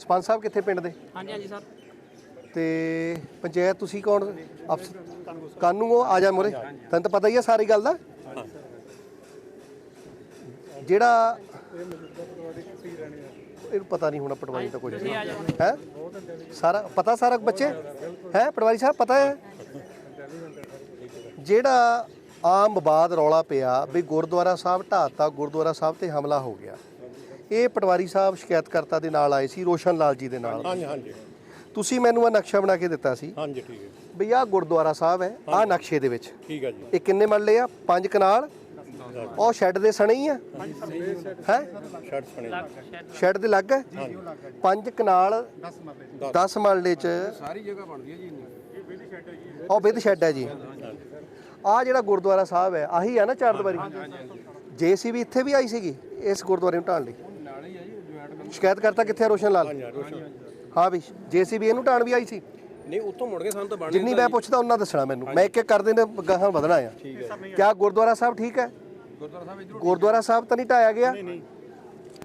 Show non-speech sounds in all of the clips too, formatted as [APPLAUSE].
ਸਰਪੰਚ ਸਾਹਿਬ ਕਿੱਥੇ ਪਿੰਡ ਦੇ? ਹਾਂਜੀ ਹਾਂਜੀ ਸਰ। ਤੇ ਪੰਚਾਇਤ ਤੁਸੀਂ ਕੌਣ? ਅਫਸਰ ਕਾਨੂੰ ਉਹ ਆ ਜਾ ਮੁਰੇ ਤੈਨੂੰ ਤਾਂ ਪਤਾ ਹੀ ਆ ਸਾਰੀ ਗੱਲ ਦਾ। ਜਿਹੜਾ ਇਹਨੂੰ ਪਤਾ ਨਹੀਂ ਹੋਣਾ ਪਟਵਾਰੀ ਦਾ ਕੁਝ ਹੈ? ਸਾਰਾ ਪਤਾ ਸਾਰਾ ਬੱਚੇ? ਹੈ ਪਟਵਾਰੀ ਸਾਹਿਬ ਪਤਾ ਹੈ? ਜਿਹੜਾ ਆਮ ਵਿਵਾਦ ਰੌਲਾ ਪਿਆ ਵੀ ਗੁਰਦੁਆਰਾ ਸਾਹਿਬ ਢਾਤਾ ਗੁਰਦੁਆਰਾ ਸਾਹਿਬ ਤੇ ਹਮਲਾ ਹੋ ਗਿਆ। ਇਹ ਪਟਵਾਰੀ ਸਾਹਿਬ ਸ਼ਿਕਾਇਤਕਰਤਾ ਦੇ ਨਾਲ ਆਏ ਸੀ ਰੋਸ਼ਨ ਲਾਲ ਜੀ ਦੇ ਨਾਲ। ਹਾਂਜੀ ਹਾਂਜੀ ਤੁਸੀਂ ਮੈਨੂੰ ਆ ਨਕਸ਼ਾ ਬਣਾ ਕੇ ਦਿੱਤਾ ਸੀ। ਹਾਂਜੀ ਠੀਕ ਹੈ। ਵੀ ਆਹ ਗੁਰਦੁਆਰਾ ਸਾਹਿਬ ਹੈ ਆਹ ਨਕਸ਼ੇ ਦੇ ਵਿੱਚ। ਠੀਕ ਹੈ ਜੀ। ਇਹ ਕਿੰਨੇ ਮਰਲੇ ਆ? ਪੰਜ ਕਨਾਲ? ਉਹ ਸ਼ੈੱਡ ਦੇ ਸਣੇ ਹੀ ਆ? ਹੈ? ਸ਼ਰਟ ਸਣੇ ਸ਼ੈੱਡ ਦੇ ਲੱਗ ਹੈ? ਪੰਜ ਕਨਾਲ 10 ਮਰਲੇ ਚ। ਸਾਰੀ ਜਗ੍ਹਾ ਬਣਦੀ ਹੈ ਜੀ ਉਹ ਵਿਦ ਸ਼ੈੱਡ ਹੈ ਜੀ। ਆ ਜਿਹੜਾ ਗੁਰਦੁਆਰਾ ਸਾਹਿਬ ਹੈ ਆਹੀ ਆ ਨਾ ਚਾਰ ਦੀਵਾਰੀ? ਜੇਸੀਬੀ ਇੱਥੇ ਵੀ ਆਈ ਸੀਗੀ ਇਸ ਗੁਰਦੁਆਰੇ ਨੂੰ ਢਾਣ ਲਈ ਨਾਲ ਹੀ ਹੈ ਜੀ ਜੁਆਇੰਟ ਸ਼ਿਕਾਇਤ ਕਰਤਾ ਕਿੱਥੇ ਆ ਰੋਸ਼ਨ ਲਾਲ? ਹਾਂ ਵੀ ਜੇਸੀਬੀ ਇਹਨੂੰ ਢਾਣ ਵੀ ਆਈ ਸੀ? ਨਹੀਂ ਉੱਥੋਂ ਮੁੜ ਕੇ ਸਾਨੂੰ ਤਾਂ ਬਣ ਜਿੰਨੀ ਮੈਂ ਪੁੱਛਦਾ ਉਹਨਾਂ ਦੱਸਣਾ ਮੈਨੂੰ। ਮੈਂ ਇੱਕ ਇੱਕ ਕਰਦੇ ਨੇ ਗਾਹਾਂ ਵਧਣਾ ਆ। ਕਿਆ ਗੁਰਦੁਆਰਾ ਸਾਹਿਬ ਠੀਕ ਹੈ? ਗੁਰਦੁਆਰਾ ਸਾਹਿਬ ਇਧਰੋਂ ਗੁਰਦੁਆਰਾ ਸਾਹਿਬ ਤਾਂ ਨਹੀਂ ਢਾਇਆ ਗਿਆ?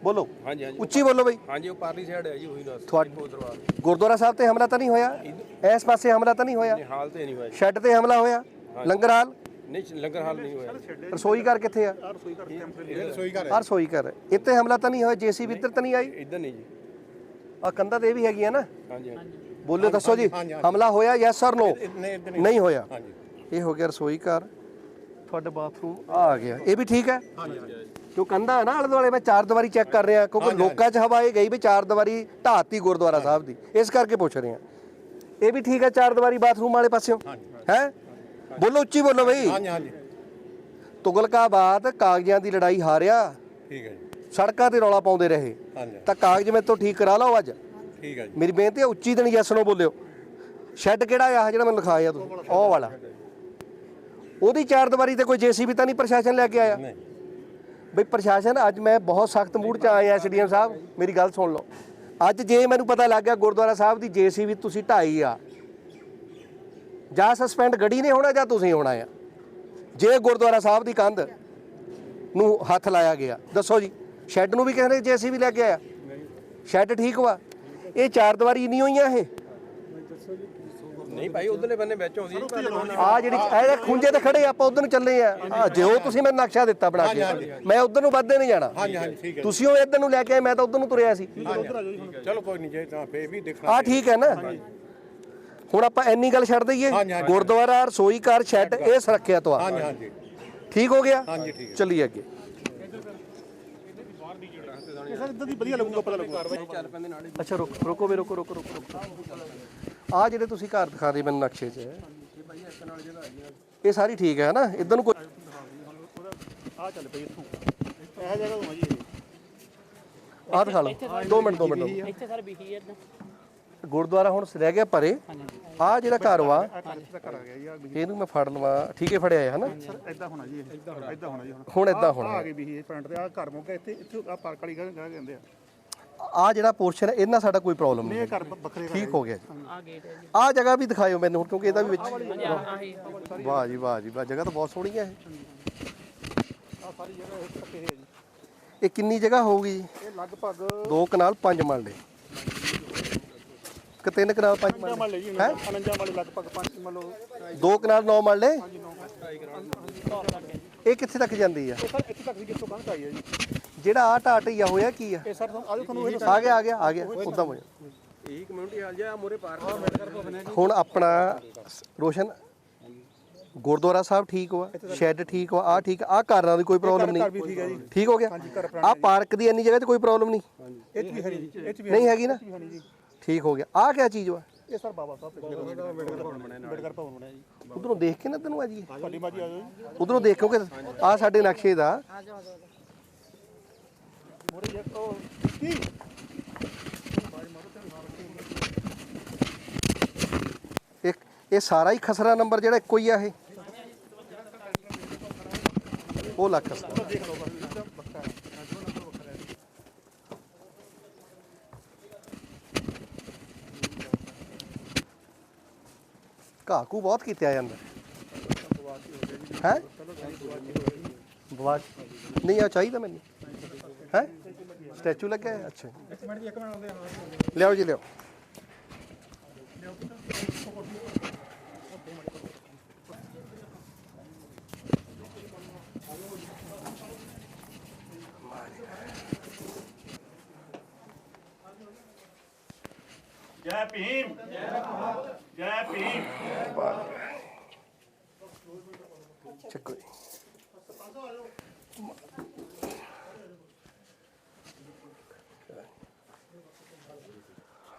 ਬੋਲੋ। ਹਾਂਜੀ ਹਾਂਜੀ। ਉੱਚੀ ਬੋਲੋ ਬਈ। ਹਾਂਜੀ ਉਹ ਪਾਰਲੀ ਸਾਈਡ ਹੈ ਜੀ ਉਹੀ ਨਾ ਤੁਹਾਡੇ- ਗੁਰਦੁਆਰਾ ਸਾਹਿਬ ਤੇ ਹਮਲਾ ਤਾਂ ਨਹੀਂ ਹੋਇਆ? ਇਸ ਪਾਸੇ ਹਮਲਾ ਤਾਂ ਨਹੀਂ ਹੋਇਆ? ਨਹੀਂ ਹਾਲ ਤੇ ਨਹੀਂ ਹੋਇਆ ਸ਼ੈੱਡ ਤੇ ਹਮਲਾ ਹੋਇਆ? ਲੰਗਰ ਹਾਲ ਨਹੀਂ ਲੰਗਰ ਹਾਲ ਨਹੀਂ ਹੋਇਆ। ਰਸੋਈ ਘਰ ਕਿੱਥੇ ਆ? ਰਸੋਈ ਘਰ ਆ ਰਸੋਈ ਘਰ ਇੱਥੇ ਹਮਲਾ ਤਾਂ ਨਹੀਂ ਹੋਇਆ? ਜੇਸੀਬੀ ਇੱਧਰ ਤਾਂ ਨਹੀਂ ਆਈ? ਇਧਰ ਨਹੀਂ ਜੀ। ਆ ਕੰਧਾ ਤੇ ਇਹ ਵੀ ਹੈਗੀ ਆ ਨਾ? ਹਾਂਜੀ ਹਾਂਜੀ। ਬੋਲਿਓ ਦੱਸੋ ਜੀ। ਹਾਂਜੀ, ਹਮਲਾ ਹੋਇਆ ਯੈਸ ਔਰ ਨੋ ਨਹੀਂ ਹੋਇਆ। ਹਾਂਜੀ। ਇਹ ਹੋ ਗਿਆ ਰਸੋਈ ਘਰ। ਤੁਹਾਡਾ ਬਾਥਰੂਮ ਆ ਆ ਗਿਆ। ਇਹ ਵੀ ਠੀਕ ਹੈ? ਜੋ ਕੰਧਾ ਹੈ ਨਾ ਆਲੇ ਦੁਆਲੇ ਮੈਂ ਚਾਰ ਦੀਵਾਰੀ ਚੈੱਕ ਕਰ ਰਿਹਾ ਕਿਉਂਕਿ ਲੋਕਾਂ 'ਚ ਹਵਾ ਇਹ ਗਈ ਵੀ ਚਾਰ ਦੀਵਾਰੀ ਢਾਤੀ ਗੁਰਦੁਆਰਾ ਸਾਹਿਬ ਦੀ। ਇਸ ਕਰਕੇ ਪੁੱਛ ਰਹੇ। ਹਾਂ ਇਹ ਵੀ ਠੀਕ ਹੈ ਚਾਰ ਦੀਵਾਰੀ ਬਾਥਰੂਮ ਵਾਲੇ ਪਾਸਿਓਂ? ਹੈ? ਬੋਲੋ ਉੱਚੀ ਬੋਲੋ ਬਈ। ਹਾਂਜੀ ਹਾਂਜੀ ਤੁਗਲਕਾਬਾਦ ਕਾਗਜ਼ਾਂ ਦੀ ਲੜਾਈ ਹਾਰਿਆ। ਠੀਕ ਹੈ ਜੀ। ਸੜਕਾਂ ਤੇ ਰੌਲਾ ਪਾਉਂਦੇ ਰਹੇ। ਹਾਂਜੀ। ਤਾਂ ਕਾਗਜ਼ ਮੇਰੇ ਤੋਂ ਠੀਕ ਕਰਾ ਲਓ ਅੱਜ। ਠੀਕ ਹੈ ਜੀ। ਮੇਰੀ ਬੇਨਤੀ ਹੈ ਉੱਚੀ ਦਿਨ ਯੈਸ ਨੋ ਬੋਲਿਓ। ਸ਼ੈੱਡ ਕਿਹੜਾ ਆ ਜਿਹੜਾ ਮੈਨੂੰ ਲਿਖਾਇਆ ਤੁਸੀਂ ਉਹ ਵਾਲਾ। ਉਹਦੀ ਚਾਰ ਦੀਵਾਰੀ ਤੇ ਕੋਈ ਜੀਸੀਬੀ ਤਾਂ ਨਹੀਂ ਪ੍ਰਸ਼ਾਸਨ ਲੈ ਕੇ ਆਇਆ? ਨਹੀਂ। ਬਈ ਪ੍ਰਸ਼ਾਸਨ ਅੱਜ ਮੈਂ ਬਹੁਤ ਸਖਤ ਮੂਡ ਚ ਆਇਆ ਐਸਡੀਐਮ ਸਾਹਿਬ। ਮੇਰੀ ਗੱਲ ਸੁਣ ਲਓ। ਅੱਜ ਜੇ ਮੈਨੂੰ ਪਤਾ ਲੱਗ ਗਿਆ ਗੁਰਦੁਆਰਾ ਸਾਹਿਬ ਦੀ ਜੀਸੀਬੀ ਤੁਸੀਂ ਢਾਈ ਆ। ਜਾਂ ਸਸਪੈਂਡ ਗੜੀ ਨੇ ਹੋਣਾ ਜਾਂ ਤੁਸੀਂ ਹੋਣਾ ਆ। ਜੇ ਗੁਰਦੁਆਰਾ ਸਾਹਿਬ ਦੀ ਕੰਧ ਨੂੰ ਹੱਥ ਲਾਇਆ ਗਿਆ ਦੱਸੋ ਜੀ ਸ਼ੈੱਡ ਨੂੰ ਵੀ ਕਹਿੰਦੇ ਜੀਸੀਬੀ ਲੈ ਕੇ ਆਇਆ? ਸ਼ੈੱਡ ਠੀਕ ਵਾ। ਇਹ ਚਾਰ ਦੀਵਾਰੀ ਨਹੀਂ ਹੋਈਆਂ ਇਹ? ਨਹੀਂ ਭਾਈ ਉਧਰਲੇ ਬੰਨੇ ਵਿੱਚ ਆਉਂਦੀ ਜੀ ਆ ਜਿਹੜੀ ਇਹ ਖੁੰਝੇ ਤੇ ਖੜੇ ਆਪਾਂ ਉਧਰ ਨੂੰ ਚੱਲੇ ਆ। ਆ ਜਿਉ ਤੁਸੀਂ ਮੈਨੂੰ ਨਕਸ਼ਾ ਦਿੱਤਾ ਬਣਾ ਕੇ ਮੈਂ ਉਧਰ ਨੂੰ ਵੱਧਦੇ ਨਹੀਂ ਜਾਣਾ। ਹਾਂਜੀ ਹਾਂਜੀ ਠੀਕ ਹੈ। ਤੁਸੀਂ ਉਹ ਇੱਧਰ ਨੂੰ ਲੈ ਕੇ ਆਏ ਮੈਂ ਤਾਂ ਉਧਰ ਨੂੰ ਤੁਰਿਆ ਸੀ। ਚਲੋ ਕੋਈ ਨਹੀਂ ਜੇ ਤਾਂ ਫੇਰ ਵੀ ਦੇਖਣਾ ਆ ਠੀਕ ਹੈ ਨਾ। ਹੁਣ ਆਪਾਂ ਇੰਨੀ ਗੱਲ ਛੱਡ ਦਈਏ। ਗੁਰਦੁਆਰਾ ਰਸੋਈ ਘਰ ਸ਼ੈੱਡ ਇਹ ਸੁਰੱਖਿਆ ਤੋਂ ਆ। ਹਾਂਜੀ ਹਾਂਜੀ। ਠੀਕ ਹੋ ਗਿਆ? ਹਾਂਜੀ ਠੀਕ ਹੈ। ਚੱਲੀਏ ਅੱਗੇ। ਚੱਲ ਪੈਂਦੇ ਨਾਲ ਹੀ। ਅੱਛਾ ਰੁਕ ਰੁਕੋ ਵੀ ਰੁਕੋ ਰੁਕੋ ਰੁਕੋ ਰੁਕੋ। ਆ ਜਿਹੜੇ ਤੁਸੀਂ ਘਰ ਦਿਖਾ ਰਹੇ ਮੈਨੂੰ ਨਕਸ਼ੇ 'ਚ। ਇਹ ਸਾਰੀ ਠੀਕ ਹੈ ਨਾ ਇਧਰ ਨੂੰ ਕੋਈ ਆ ਚੱਲ ਪਈ ਇੱਥੋਂ। ਇਹ ਜਗ੍ਹਾ ਤੋਂ ਆ ਜੀ ਆ ਦਿਖਾ ਲਓ। 2 ਮਿੰਟ 2 ਮਿੰਟ। ਇੱਥੇ ਸਰ ਵਿਖੀ ਹੈ ਇੱਦਾਂ ਗੁਰਦੁਆਰਾ ਹੁਣ ਰਹਿ ਗਿਆ ਪਰੇ। ਆ ਜਿਹੜਾ ਘਰ ਵਾ ਇਹਨੂੰ ਮੈਂ ਫੜ ਲਵਾਂ ਠੀਕ ਹੈ ਫੜਿਆ ਹੈ ਹਨਾ? ਸਰ ਹੋਣਾ ਜੀ ਇਹ ਇਦਾਂ ਹੋਣਾ। ਜੀ ਹੁਣ। ਆ ਹੋਣਾ। ਆ ਗਈ ਵੀ ਇਹ ਫਰੰਟ ਤੇ ਆ ਘਰ ਮੁੱਕ ਗਿਆ ਇੱਥੇ ਇੱਥੇ ਆ ਪਾਰਕ ਵਾਲੀ ਗਾਹ ਗਾਹ ਕਹਿੰਦੇ ਆ। ਆ ਜਿਹੜਾ ਪੋਰਸ਼ਨ ਹੈ ਇਹਨਾਂ ਸਾਡਾ ਕੋਈ ਪ੍ਰੋਬਲਮ ਨਹੀਂ ਠੀਕ ਹੋ ਗਿਆ ਜੀ। ਆ ਗੇਟ ਹੈ ਜੀ। ਆ ਜਗ੍ਹਾ ਵੀ ਦਿਖਾਇਓ ਮੈਨੂੰ ਹੁਣ ਕਿਉਂਕਿ ਇਹਦਾ ਵੀ ਵਿੱਚ ਵਾਹ ਜੀ ਵਾਹ ਜੀ ਵਾਹ ਜਗ੍ਹਾ ਤਾਂ ਬਹੁਤ ਸੋਹਣੀ ਹੈ ਇਹ। ਆ ਸਾਰੀ ਜਗ੍ਹਾ ਇਹ ਪੱਕੇ ਹੈ ਜੀ। ਇਹ ਕਿੰਨੀ ਜਗ੍ਹਾ ਹੋਊਗੀ? ਜੀ ਇਹ ਲਗਭਗ ਦੋ ਕਨਾਲ ਪੰਜ ਮਰਲੇ ਕਿ ਤਿੰਨ ਕਨਾਲ ਪੰਜ ਮਰਲੇ ਵਾਲੇ ਜੀ ਹੈਂ? ਅਨੰਜਾਂ ਵਾਲੇ ਲਗਭਗ ਪੰਜ ਮੰਨ ਲਓ ਦੋ ਕਨਾਲ ਨੌ ਮਰਲੇ ਪੰਜ ਨੌ ਇਹ ਕਿੱਥੇ ਤੱਕ ਜਾਂਦੀ ਆ? ਇਹ ਸਰ ਇੱਥੇ ਤੱਕ ਦੀ ਜਿੱਥੋਂ ਕੰਧ ਆਈ ਹੈ ਜੀ। ਜਿਹੜਾ ਆ ਢਾਟਈਆ ਹੋਇਆ ਕੀ ਆ? ਇਹ ਸਰ ਤੁਹਾਨੂੰ ਆਜੋ ਤੁਹਾਨੂੰ ਇਹ ਆ ਗਿਆ ਆ ਗਿਆ ਆ ਗਿਆ ਉਦਾਂ ਹੋਇਆ ਇਹੀ ਕਮਿਊਨਿਟੀ ਹਾਲ ਜਾ ਮੋਰੇ ਪਾਰਕ ਹੁਣ ਆਪਣਾ ਰੋਸ਼ਨ ਗੁਰਦੁਆਰਾ ਸਾਹਿਬ ਠੀਕ ਵਾ ਸ਼ੈੱਡ ਠੀਕ ਵਾ ਆ ਠੀਕ ਆ ਘਰਾਂ ਦੀ ਕੋਈ ਪ੍ਰੋਬਲਮ ਹੈ ਨਹੀਂ। ਠੀਕ ਹੋ ਗਿਆ? ਆ ਪਾਰਕ ਦੀ ਇੰਨੀ ਜਗ੍ਹਾ ਤੇ ਕੋਈ ਪ੍ਰੋਬਲਮ ਨਹੀਂ। ਹੈ ਨਹੀਂ ਹੈਗੀ ਨਾ? ਹੈ ਠੀਕ ਹੋ ਗਿਆ। ਆ ਕਿਆ ਚੀਜ਼ ਵਾ? ਇਹ ਸਰ ਬਾਬਾ ਸਾਹਿਬ ਅੰਬੇਡਕਰ ਭਵਨ ਬਣਿਆ ਜੀ। ਉਧਰੋਂ ਦੇਖ ਕੇ ਨਾ ਤੈਨੂੰ ਆ ਜੀ। ਤੁਹਾਡੀ ਬਾਜੀ ਆ ਜਾਓ ਉਧਰੋਂ ਦੇਖੋ ਕਿ ਆ ਸਾਡੇ ਨਕਸ਼ੇ ਦਾ। ਮੋਰੇ ਜੇ ਉਹ ਕੀ? ਇੱਕ ਇਹ ਸਾਰਾ ਹੀ ਖਸਰਾ ਨੰਬਰ ਜਿਹੜਾ ਇੱਕੋ ਹੀ ਆ ਇਹ। ਉਹ ਲੱਖ ਖਸਰਾ ਦੇਖ ਲਓ ਬਸ ਬੱਕਾ ਹੈ ਘਾਕੂ ਬਹੁਤ ਕੀਤੇ ਆ ਜਾਂਦਾ। ਹੈ? ਬਵਾਚ। ਨਹੀਂ ਆ ਚਾਹੀਦਾ ਮੈਨੂੰ। ਹੈ? ਸਟੈਚੂ ਲੱਗਿਆ ਹੈ? ਅੱਛਾ। ਲਿਆਓ ਜੀ ਲਿਆਓ। ਜੈ ਭੀਮ। ਜੈ ਭੀਮ। ਚੱਕੋ ਜੀ।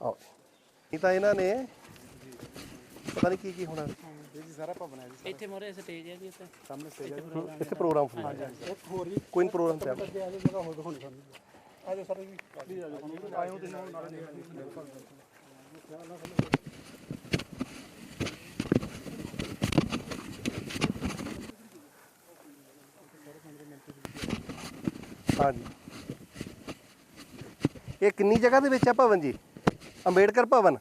ਆਓ ਇਹ ਤਾਂ ਇਹਨਾਂ ਨੇ ਪਤਾ ਨਹੀਂ ਕੀ ਕੀ ਹੋਣਾ। ਇੱਥੇ ਮੋਰੇ ਸਟੇਜ ਹੈ ਜੀ ਇੱਥੇ। ਇੱਥੇ ਪ੍ਰੋਗਰਾਮ ਹੋਣਾ ਕੋਈ ਨੀ ਪ੍ਰੋਗਰਾਮ ਤੇ ਆਜੋ ਸਰ ਜੀ। ਪਲੀਜ਼ ਆਜੋ ਹੁਣ ਆਇਓ ਤੁਸੀਂ ਹੁਣ ਨਾਲ। ਹਾਂਜੀ। ਇਹ ਕਿੰਨੀ ਜਗ੍ਹਾ ਦੇ ਵਿੱਚ ਆ ਭਵਨ ਜੀ? ਅੰਬੇਡਕਰ ਭਵਨ?